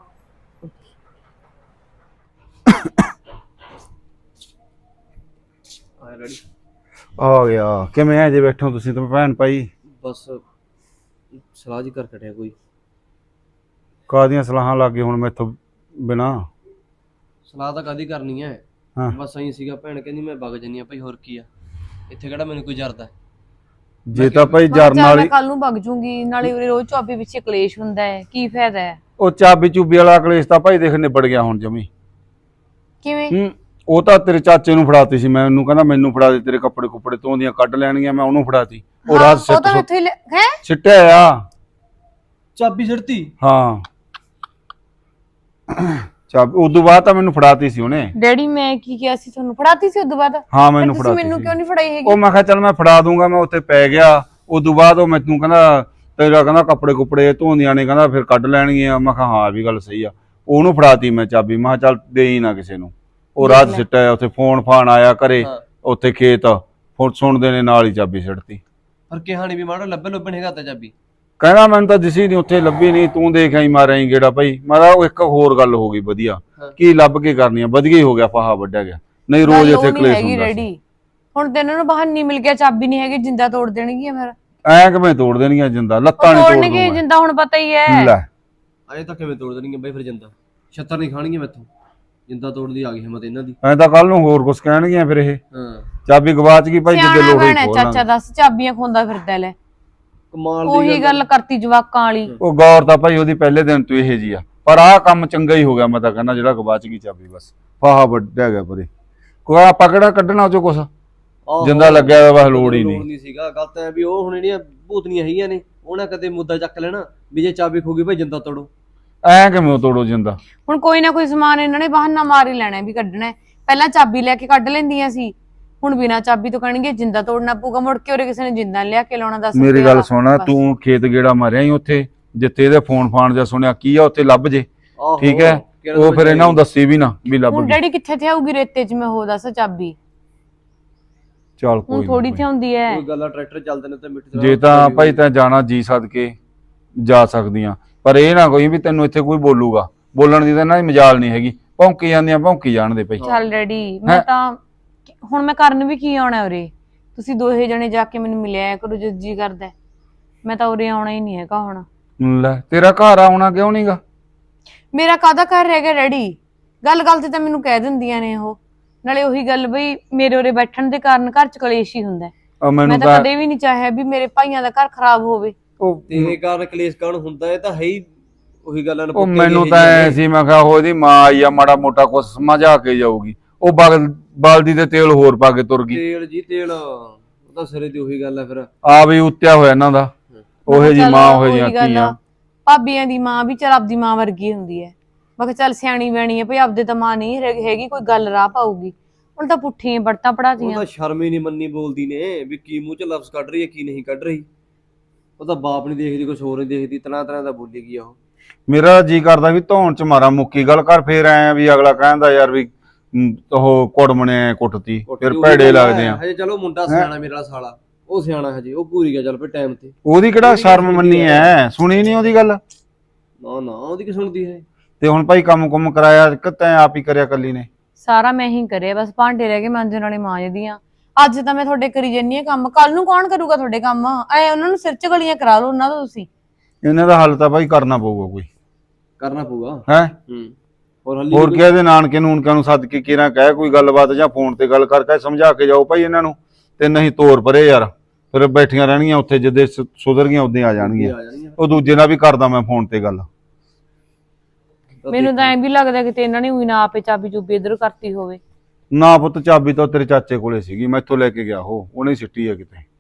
ਆ ਰੈਡੀ ਆ ਗਿਆ। ਕਿਵੇਂ ਆ ਜੇ ਬੈਠੋ ਤੁਸੀਂ ਤਾਂ ਭੈਣ ਭਾਈ? ਬਸ ਸਲਾਹ ਜੀ ਕਰ ਕਟਿਆ ਕੋਈ। ਕਾਦੀਆਂ ਸਲਾਹਾਂ ਲੱਗੇ ਹੁਣ ਮੈਥੋਂ ਬਿਨਾ? ਸਲਾਹ ਤਾਂ ਕਾਦੀ ਕਰਨੀ ਹੈ? ਹਾਂ। ਬਸ ਐਂ ਸੀਗਾ ਭੈਣ ਕਹਿੰਦੀ ਮੈਂ ਵਗ ਜੰਨੀ ਆ ਭਾਈ ਹੋਰ ਕੀ ਆ? ਇੱਥੇ ਕਿਹੜਾ ਮੈਨੂੰ ਕੋਈ ਜਰਦਾ? ਜੇ ਤਾਂ ਭਾਈ ਜਰਨ ਵਾਲੀ ਕੱਲ ਨੂੰ ਵਗ ਜੂੰਗੀ ਨਾਲੇ ਉਰੇ ਰੋਜ਼ ਚਾਬੀ ਪਿੱਛੇ ਕਲੇਸ਼ ਹੁੰਦਾ ਹੈ ਕੀ ਫਾਇਦਾ ਹੈ? ਉਹ ਚਾਬੀ ਚੂਬੀ ਵਾਲਾ ਕਲੇਸ਼ ਤਾਂ ਭਾਈ ਦੇਖ ਨਿਬੜ ਗਿਆ ਹੁਣ ਜਮੀ। ਕਿਵੇਂ? ਹੂੰ ਉਹ ਤਾਂ ਤੇਰੇ ਚਾਚੇ ਨੂੰ ਫੜਾਤੀ ਸੀ ਮੈਂ ਉਹਨੂੰ ਕਹਿੰਦਾ ਮੈਨੂੰ ਫੜਾ ਦੇ ਤੇਰੇ ਕੱਪੜੇ ਕੁੱਪੜੇ ਤੋਂ ਦੀਆਂ ਕੱਢ ਲੈਣਗੀਆਂ ਮੈਂ ਉਹਨੂੰ ਫੜਾਤੀ। ਉਹ ਰਾਤ ਉਹ ਸਿੱਟ ਤਾਂ ਇੱਥੇ ਹੈ? ਸਿੱਟਿਆ ਆ। ਚਾਬੀ ਛੜਤੀ ਹਾਂ। ਚਾਬੀ ਉਦੋਂ ਬਾਅਦ ਤਾਂ ਮੈਨੂੰ ਫੜਾਤੀ ਸੀ ਉਹਨੇ। ਡੈਡੀ ਮੈਂ ਕੀ ਕਿਹਾ ਸੀ? ਤੁਹਾਨੂੰ ਫੜਾਤੀ ਸੀ ਉਦੋਂ ਬਾਅਦ? ਹਾਂ ਮੈਨੂੰ ਤੁਸੀਂ ਫੜਾਤੀ ਮੈਨੂੰ ਸੀ। ਕਿਉਂ ਨਹੀਂ ਫੜਾਈ ਹੈਗੀ? ਉਹ ਮੈਂ ਕਿਹਾ ਚੱਲ ਮੈਂ ਫੜਾ ਦੂੰਗਾ ਮੈਂ ਉੱਥੇ ਪੈ ਗਿਆ। ਉਦੋਂ ਬਾਅਦ ਉਹ ਮੈਨੂੰ ਕਹਿੰਦਾ ਤੇਰਾ ਕਹਿੰਦਾ ਕੱਪੜੇ ਕੁੱਪੜੇ ਧੋਂਦੀਆਂ ਨੇ ਕਹਿੰਦਾ ਫਿਰ ਕੱਢ ਲੈਣਗੀਆਂ। ਮੈਂ ਕਿਹਾ ਹਾਂ ਇਹ ਵੀ ਗੱਲ ਸਹੀ ਆ। ਉਹਨੂੰ ਫੜਾਤੀ ਮੈਂ ਚਾਬੀ। ਮੈਂ ਕਿਹਾ ਚੱਲ ਦੇ ਹੀ ਨਾ ਕਿਸੇ ਨੂੰ। ਉਹ ਰਾਤ। ਸਿੱਟਿਆ ਉੱਥੇ ਫੋਨ ਫਾਨ ਆਇਆ ਘਰੇ ਹਾਂ। ਉੱਥੇ ਖੇਤ। ਫੋਨ ਸੁਣਦੇ ਨੇ ਨਾਲ ਹੀ ਚਾਬੀ ਸਿੱਟਤੀ। ਪਰ ਕਿਹਾ ਨਹੀਂ ਵੀ ਮਾੜਾ ਲੱਭੇ ਲੱਭਣ ਹੈਗਾ ਤਾਂ ਚਾਬੀ। ਕਹਿੰਦਾ ਮੈਨੂੰ ਤਾਂ ਦਿਸੀ ਨਹੀਂ ਉੱਥੇ ਲੱਭੀ ਨਹੀਂ ਤੂੰ ਦੇਖ ਆਈ ਮਾਰਿਆ ਹੀ ਗੇੜਾ ਭਾਈ। ਮੈਂ ਕਿਹਾ ਉਹ ਇੱਕ ਹੋਰ ਗੱਲ ਹੋ ਗਈ ਵਧੀਆ। ਹਾਂ। ਕੀ ਲੱਭ ਕੇ ਕਰਨੀ ਆ? ਵਧੀਆ ਹੀ ਹੋ ਗਿਆ ਫਾਹਾ ਵੱਡਿਆ ਗਿਆ। ਨਹੀਂ ਰੋਜ਼ ਇੱਥੇ ਕਲੇਸ਼ ਹੁੰਦਾ ਸੀ। ਹੁਣ ਤੇ ਇਹਨਾਂ ਨੂੰ ਬਾਹਰ ਨਹੀਂ ਮਿਲ ਗਿਆ ਚਾਬੀ ਨਹੀਂ ਹੈਗੀ ਜਿੰਦਾ ਤੋੜ ਦੇਣਗੀਆਂ ਫਿਰ। ਐ ਕਿਵੇਂ ਤੋੜ ਦੇਣਗੀਆਂ ਜਿੰਦਾ? ਲੱਤਾਂ ਨਹੀਂ ਤੋੜ ਤੋੜਨਗੇ ਦੂੰਗਾ ਜਿੰਦਾ ਹੁਣ ਪਤਾ ਹੀ ਹੈ। ਲੈ। ਅਜੇ ਤਾਂ ਕਿਵੇਂ ਤੋੜ ਦੇਣਗੇ ਬਾਈ ਫਿਰ ਜਿੰਦਾ? ਛੱਤਰ ਨਹੀਂ ਖਾਣਗੇ ਮੈਥੋਂ। ਜਿੰਦਾ ਤੋੜਨ ਦੀ ਆ ਗਈ ਹਿੰਮਤ ਇਹਨਾਂ ਦੀ। ਐ ਤਾਂ ਕੱਲ ਨੂੰ ਹੋਰ ਕੁਝ ਕਹਿਣਗੀਆਂ ਫਿਰ ਇਹ। ਹਾਂ। ਚਾਬੀ ਗਵਾਚ ਗਈ ਭਾਈ ਜਿੱਦੇ ਲੋਹੇ ਭੈਣਾ ਚਾਚਾ ਦੱਸ ਚਾਬੀਆਂ ਖੋਂਦਾ ਫਿਰਦਾ ਲੈ। ਕਮਾਲ ਦੀ ਉਹੀ ਗੱਲ ਕਰਤੀ ਜਵਾਕਾਂ ਵਾਲੀ। ਉਹ ਗੌਰ ਤਾਂ ਭਾਈ ਉਹਦੀ ਪਹਿਲੇ ਦਿਨ ਤੋਂ ਇਹ ਜੀ ਆ। ਪਰ ਆਹ ਕੰਮ ਚੰਗਾ ਹੀ ਹੋ ਗਿਆ ਮੈਂ ਤਾਂ ਕਹਿੰਦਾ ਜਿਹੜਾ ਗਵਾਚ ਗਈ ਚਾਬੀ ਬਸ। ਫਾਹਾ ਵੱਡਿਆ ਗਿਆ ਪਰੇ। ਕੋਈ ਆਪਾਂ ਕਿਹੜਾ ਕੱਢਣਾ ਉਹ ਚੋਂ ਕੁਛ? ਆਹੋ, ਜਿੰਦਾ ਲੱਗਿਆ ਹੋਇਆ ਬਸ ਲੋੜ ਹੀ ਨਹੀਂ। ਨਹੀਂ ਸੀਗਾ। ਗੱਲ ਤਾਂ ਐ ਵੀ ਉਹ ਹੁਣ ਜਿਹੜੀਆਂ ਭੂਤਨੀਆਂ ਹੈਗੀਆਂ ਨੇ ਉਹਨਾਂ ਕਦੇ ਮੁੱਦਾ ਚੱਕ ਲੈਣਾ ਵੀ ਜੇ ਚਾਬੀ ਖੋ ਗਈ ਭਾਈ ਜਿੰਦਾ ਤੋੜੋ। ਐ ਕਿਵੇਂ ਉਹ ਤੋੜੋ ਜਿੰਦਾ? ਹੁਣ ਕੋਈ ਨਾ ਕੋਈ ਸਮਾਨ ਇਹਨਾਂ ਨੇ ਬਹਾਨਾ ਮਾਰ ਹੀ ਲੈਣਾ ਹੈ ਵੀ ਕੱਢਣਾ। ਹੈ। ਪਹਿਲਾਂ ਚਾਬੀ ਲੈ ਕੇ ਕੱਢ ਲੈਂਦੀਆਂ ਸੀ। ਹੁਣ ਬਿਨਾਂ ਚਾਬੀ ਤੋਂ ਕਹਿਣਗੇ ਜਿੰਦਾ ਤੋੜਨਾ ਪਊਗਾ ਮੁੜ ਕੇ ਉਰੇ ਕਿਸੇ ਨੇ ਜਿੰਦਾ ਨੀ ਲਿਆ ਕੇ ਲਾਉਣਾ ਦੱਸ ਮੇਰੀ ਗੱਲ। ਸੁਣ। ਤੂੰ ਖੇਤ ਗੇੜਾ ਮਾਰਿਆ ਹੀ ਉੱਥੇ ਜਿੱਥੇ ਇਹਦੇ ਫੋਨ ਫਾਨ ਜਾਂ ਸੁਣਿਆ ਕੀ ਆ ਉੱਥੇ ਲੱਭ ਜੇ। ਠੀਕ ਹੈ? ਉਹ ਫਿਰ ਇਹਨਾਂ ਨੂੰ ਦੱਸੀ ਵੀ ਨਾ ਵੀ ਲੱਭ ਹੁਣ ਗਈ ਡੈਡੀ ਕਿੱਥੇ ਤੇ ਆਊਗੀ ਰੇਤੇ 'ਚ ਮੈਂ ਹੋ ਦੱਸ ਚਾਬੀ। ਚੱਲ ਕੋਈ ਹੁਣ ਨਾ ਥੋੜੀ। ਤੇ ਹੁੰਦੀ ਹੈ ਕੋਈ ਗੱਲਾਂ ਟਰੈਕਟਰ ਚੱਲਦੇ ਨੇ ਤੇ ਮਿੱਟੀ ਜੇ ਤਾਂ ਭਾਈ ਤਾਂ ਜਾਣਾ ਜੀ ਸਦਕੇ ਜਾ ਸਕਦੀਆਂ। ਪਰ ਇਹ ਨਾ ਕੋਈ ਵੀ ਤੈਨੂੰ ਇੱਥੇ ਕੋਈ ਬੋਲੂਗਾ। ਬੋਲਣ ਦੀ ਤਾਂ ਇਹਨਾਂ ਦੀ ਮਜਾਲ ਨਹੀਂ ਹੈਗੀ। ਭੌਂਕੀ ਜਾਂਦੀਆਂ ਭੌਂਕੀ ਜਾਣ ਦੇ ਭਾਈ। ਚੱਲ ਡੈਡੀ ਮੈਂ? ਤਾਂ ਹੁਣ ਮੈਂ ਕਰਨ ਵੀ ਕੀ ਆਉਣਾ ਉਰੇ? ਤੁਸੀਂ ਦੋਹੇ ਜਣੇ ਜਾ ਕੇ ਮੈਨੂੰ ਮਿਲਿਆ ਕਰੋ ਜਦ ਜੀ ਕਰਦਾ। ਹੈ। ਮੈਂ ਤਾਂ ਉਰੇ ਆਉਣਾ ਹੀ ਨਹੀਂ ਹੈਗਾ ਹੁਣ। ਲੈ ਤੇਰਾ ਘਰ ਆਉਣਾ ਕਿਉਂ ਨਹੀਂਗਾ ਮੇਰਾ ਕਾਹਦਾ ਘਰ ਰਹਿ ਗਿਆ ਡੈਡੀ? ਗੱਲ ਗੱਲ ਤੇ ਤਾਂ ਮੈਨੂੰ ਕਹਿ ਦਿੰਦੀਆਂ ਨੇ ਉਹ। ਨਾਲੇ ਉਹੀ ਗੱਲ ਬਈ ਮੇਰੇ ਉਰੇ ਬੈਠਣ ਦੇ ਕਾਰਨ ਘਰ ਚ ਕਲੇਸ਼ ਹੀ ਹੁੰਦਾ। ਹੈ। ਮੈਨੂੰ ਮੈਂ ਤਾਂ ਤਾਂ ਕਦੇ ਵੀ ਨਹੀਂ ਚਾਹਿਆ ਵੀ ਮੇਰੇ ਭਾਈਆਂ ਦਾ ਘਰ ਖਰਾਬ ਹੋਵੇ। ਉਹ ਤੇਰੇ ਕਾਰਨ ਕਲੇਸ਼ ਕਾਰਨ ਹੁੰਦਾ? ਇਹ ਤਾਂ ਹੈ ਹੀ ਉਹੀ ਗੱਲਾਂ ਉਹ ਮੈਨੂੰ ਤਾਂ ਐ ਸੀ ਮੈਂ ਕਿਹਾ ਉਹਦੀ ਮਾਂ ਆਈ ਆ ਮਾੜਾ ਮੋਟਾ ਕੁਛ ਸਮਝਾ ਕੇ ਜਾਊਗੀ। ਉਹ ਬਗਲ ਬਾਲਦੀ ਤੇ ਤੇਲ ਹੋਰ ਪਾ ਕੇ ਤੁਰ ਗਈ। ਤੇਲ ਜੀ ਤੇਲ ਉਹ ਤਾਂ ਸਿਰੇ ਦੀ ਉਹੀ ਗੱਲ ਹੈ ਫਿਰ। ਆ ਵੀ ਉੱਤਿਆ ਹੋਇਆ ਇਹਨਾਂ ਦਾ। ਉਹੇ ਜੀ ਮਾਂ ਉਹੇ ਜੀ ਆ। ਧੀਆਂ। ਭਾਬੀਆਂ ਦੀ ਮਾਂ ਵੀ ਚਲ ਆਪਦੀ ਮਾਂ ਵਰਗੀ ਹੁੰਦੀ ਹੈ ਮੈਂ ਕਿਹਾ ਚੱਲ ਸਿਆਣੀ ਬੈਣੀ ਹੈ ਭਈ ਆਪਦੇ ਤਾਂ ਮਾਂ ਨਹੀਂ ਰਹਿ- ਹੈਗੀ ਕੋਈ ਗੱਲ ਰਾਹ ਪਾਊਗੀ। ਹੁਣ ਤਾਂ ਪੁੱਠੀਆਂ ਬੜਤਾ ਉਹ ਪੜਾਤੀਆਂ। ਤਾਂ ਸ਼ਰਮ ਹੀ ਨਹੀਂ ਮੰਨੀ ਬੋਲਦੀ ਨੇ ਵੀ ਕੀ ਮੂੰਹ ਚ ਲਫ਼ਜ਼ ਕੱਢ ਰਹੀ ਹੈ ਕੀ ਨਹੀਂ ਕੱਢ ਰਹੀ। ਉਹ ਤਾਂ ਬਾਪ ਨਹੀਂ ਦੇਖਦੀ ਕੁਛ ਹੋਰ ਨਹੀਂ ਦੇਖਦੀ ਤਨਾ ਤਨਾ ਦਾ ਬੋਲੀ ਗਈ ਉਹ। ਮੇਰਾ ਜੀ ਕਰਦਾ ਵੀ ਧੌਣ ਚ ਮਾਰਾਂ ਮੁੱਕੀ ਗੱਲ ਕਰ ਫੇਰ ਆਇਆ ਵੀ ਅਗਲਾ ਕਹਿੰਦਾ ਯਾਰ ਵੀ ਉਹ ਕੁੜਮਣੇ ਕੁੱਟਤੀ ਫਿਰ ਭੈੜੇ ਲੱਗਦੇ ਆ। ਹਜੇ ਚਲੋ ਮੁੰਡਾ ਸਿਆਣਾ ਮੇਰਾ ਸਾਲਾ ਉਹ ਸਿਆਣਾ ਹਜੇ ਉਹ ਪੂਰੀ ਗਿਆ ਚੱਲ ਪਏ ਟਾਈਮ ਤੇ। ਉਹਦੀ ਕਿਹੜਾ ਸ਼ਰਮ ਮੰਨੀ? ਐ ਸੁਣੀ ਨਹੀਂ ਉਹਦੀ ਗੱਲ? ਨਾ ਨਾ ਉਹਦੀ ਕੀ ਸੁਣਦੀ ਹੈ? ਤੇ ਹੁਣ ਭਾਈ ਕੰਮ ਕੁਮ ਕਰਾਇਆ ਕਿ ਤੈਂ ਆਪ ਹੀ ਕਰਿਆ ਕੱਲੀ ਨੇ। ਸਾਰਾ ਮੈਂ ਹੀ ਕਰਿਆ ਬਸ ਭਾਂਡੇ ਰਹਿ ਗਏ ਮਾਂਜਣ ਵਾਲੇ ਮਾਂਜਦੀਆਂ ਅੱਜ ਤਾਂ ਮੈਂ ਤੁਹਾਡੇ ਕਰੀ ਜੰਨੀ ਆ ਕੰਮ। ਕੱਲ ਨੂੰ ਕੌਣ ਕਰੂਗਾ ਤੁਹਾਡੇ ਕੰਮ? ਐ ਉਹਨਾਂ ਨੂੰ ਸਿਰ ਚ ਗਲੀਆਂ ਕਰਾ ਲਓ ਉਹਨਾਂ ਤੋਂ ਤੁਸੀਂ। ਇਹਨਾਂ ਦਾ ਹੱਲ ਤਾਂ ਭਾਈ ਕਰਨਾ ਪਊਗਾ ਕੋਈ। ਕਰਨਾ ਪਊਗਾ। ਹੈ? ਹੂੰ। ਹੋਰ ਹੱਲੀ ਹੋਰ ਕਿਹਦੇ ਨਾਨਕੇ ਨੂਨਕਿਆਂ ਨੂੰ ਸੱਦ ਕੇ ਕਿਰਾਂ ਕਹਿ ਕੋਈ ਗੱਲਬਾਤ ਜਾਂ ਫੋਨ ਤੇ ਗੱਲ ਕਰਕੇ ਸਮਝਾ ਕੇ ਜਾਓ ਭਾਈ ਇਹਨਾਂ ਨੂੰ। ਤੇ ਨਹੀਂ ਤੋਰ ਪਰੇ ਯਾਰ ਫਿਰ ਬੈਠੀਆਂ ਰਹਿਣਗੀਆਂ ਉੱਥੇ ਜਿੱਦੇ ਸੁ- ਸੁਧਰ ਗਈਆਂ ਉਦੋਂ ਆ ਜਾਣਗੀਆਂ। ਉਹ ਦੂਜੇ ਨਾਲ ਵੀ ਕਰਦਾ ਮੈਂ ਫੋਨ ਤੇ ਗੱਲ। ਮੈਨੂੰ ਤਾਂ ਐਂ ਵੀ ਲੱਗਦਾ ਕਿ ਤੇ ਇਹਨਾਂ ਨੇ ਉਹੀ ਨਾ ਆਪੇ ਚਾਬੀ ਚੁੱਬੀ ਇਧਰ ਕਰਤੀ ਹੋਵੇ। ਨਾ ਪੁੱਤ ਚਾਬੀ ਤਾਂ ਤੇਰੇ ਚਾਚੇ ਕੋਲੇ ਸੀਗੀ ਮੈਂ ਇੱਥੋਂ ਲੈ ਕੇ ਗਿਆ ਉਹ ਉਹਨੇ ਸਿੱਟੀ ਆ ਕਿਤੇ।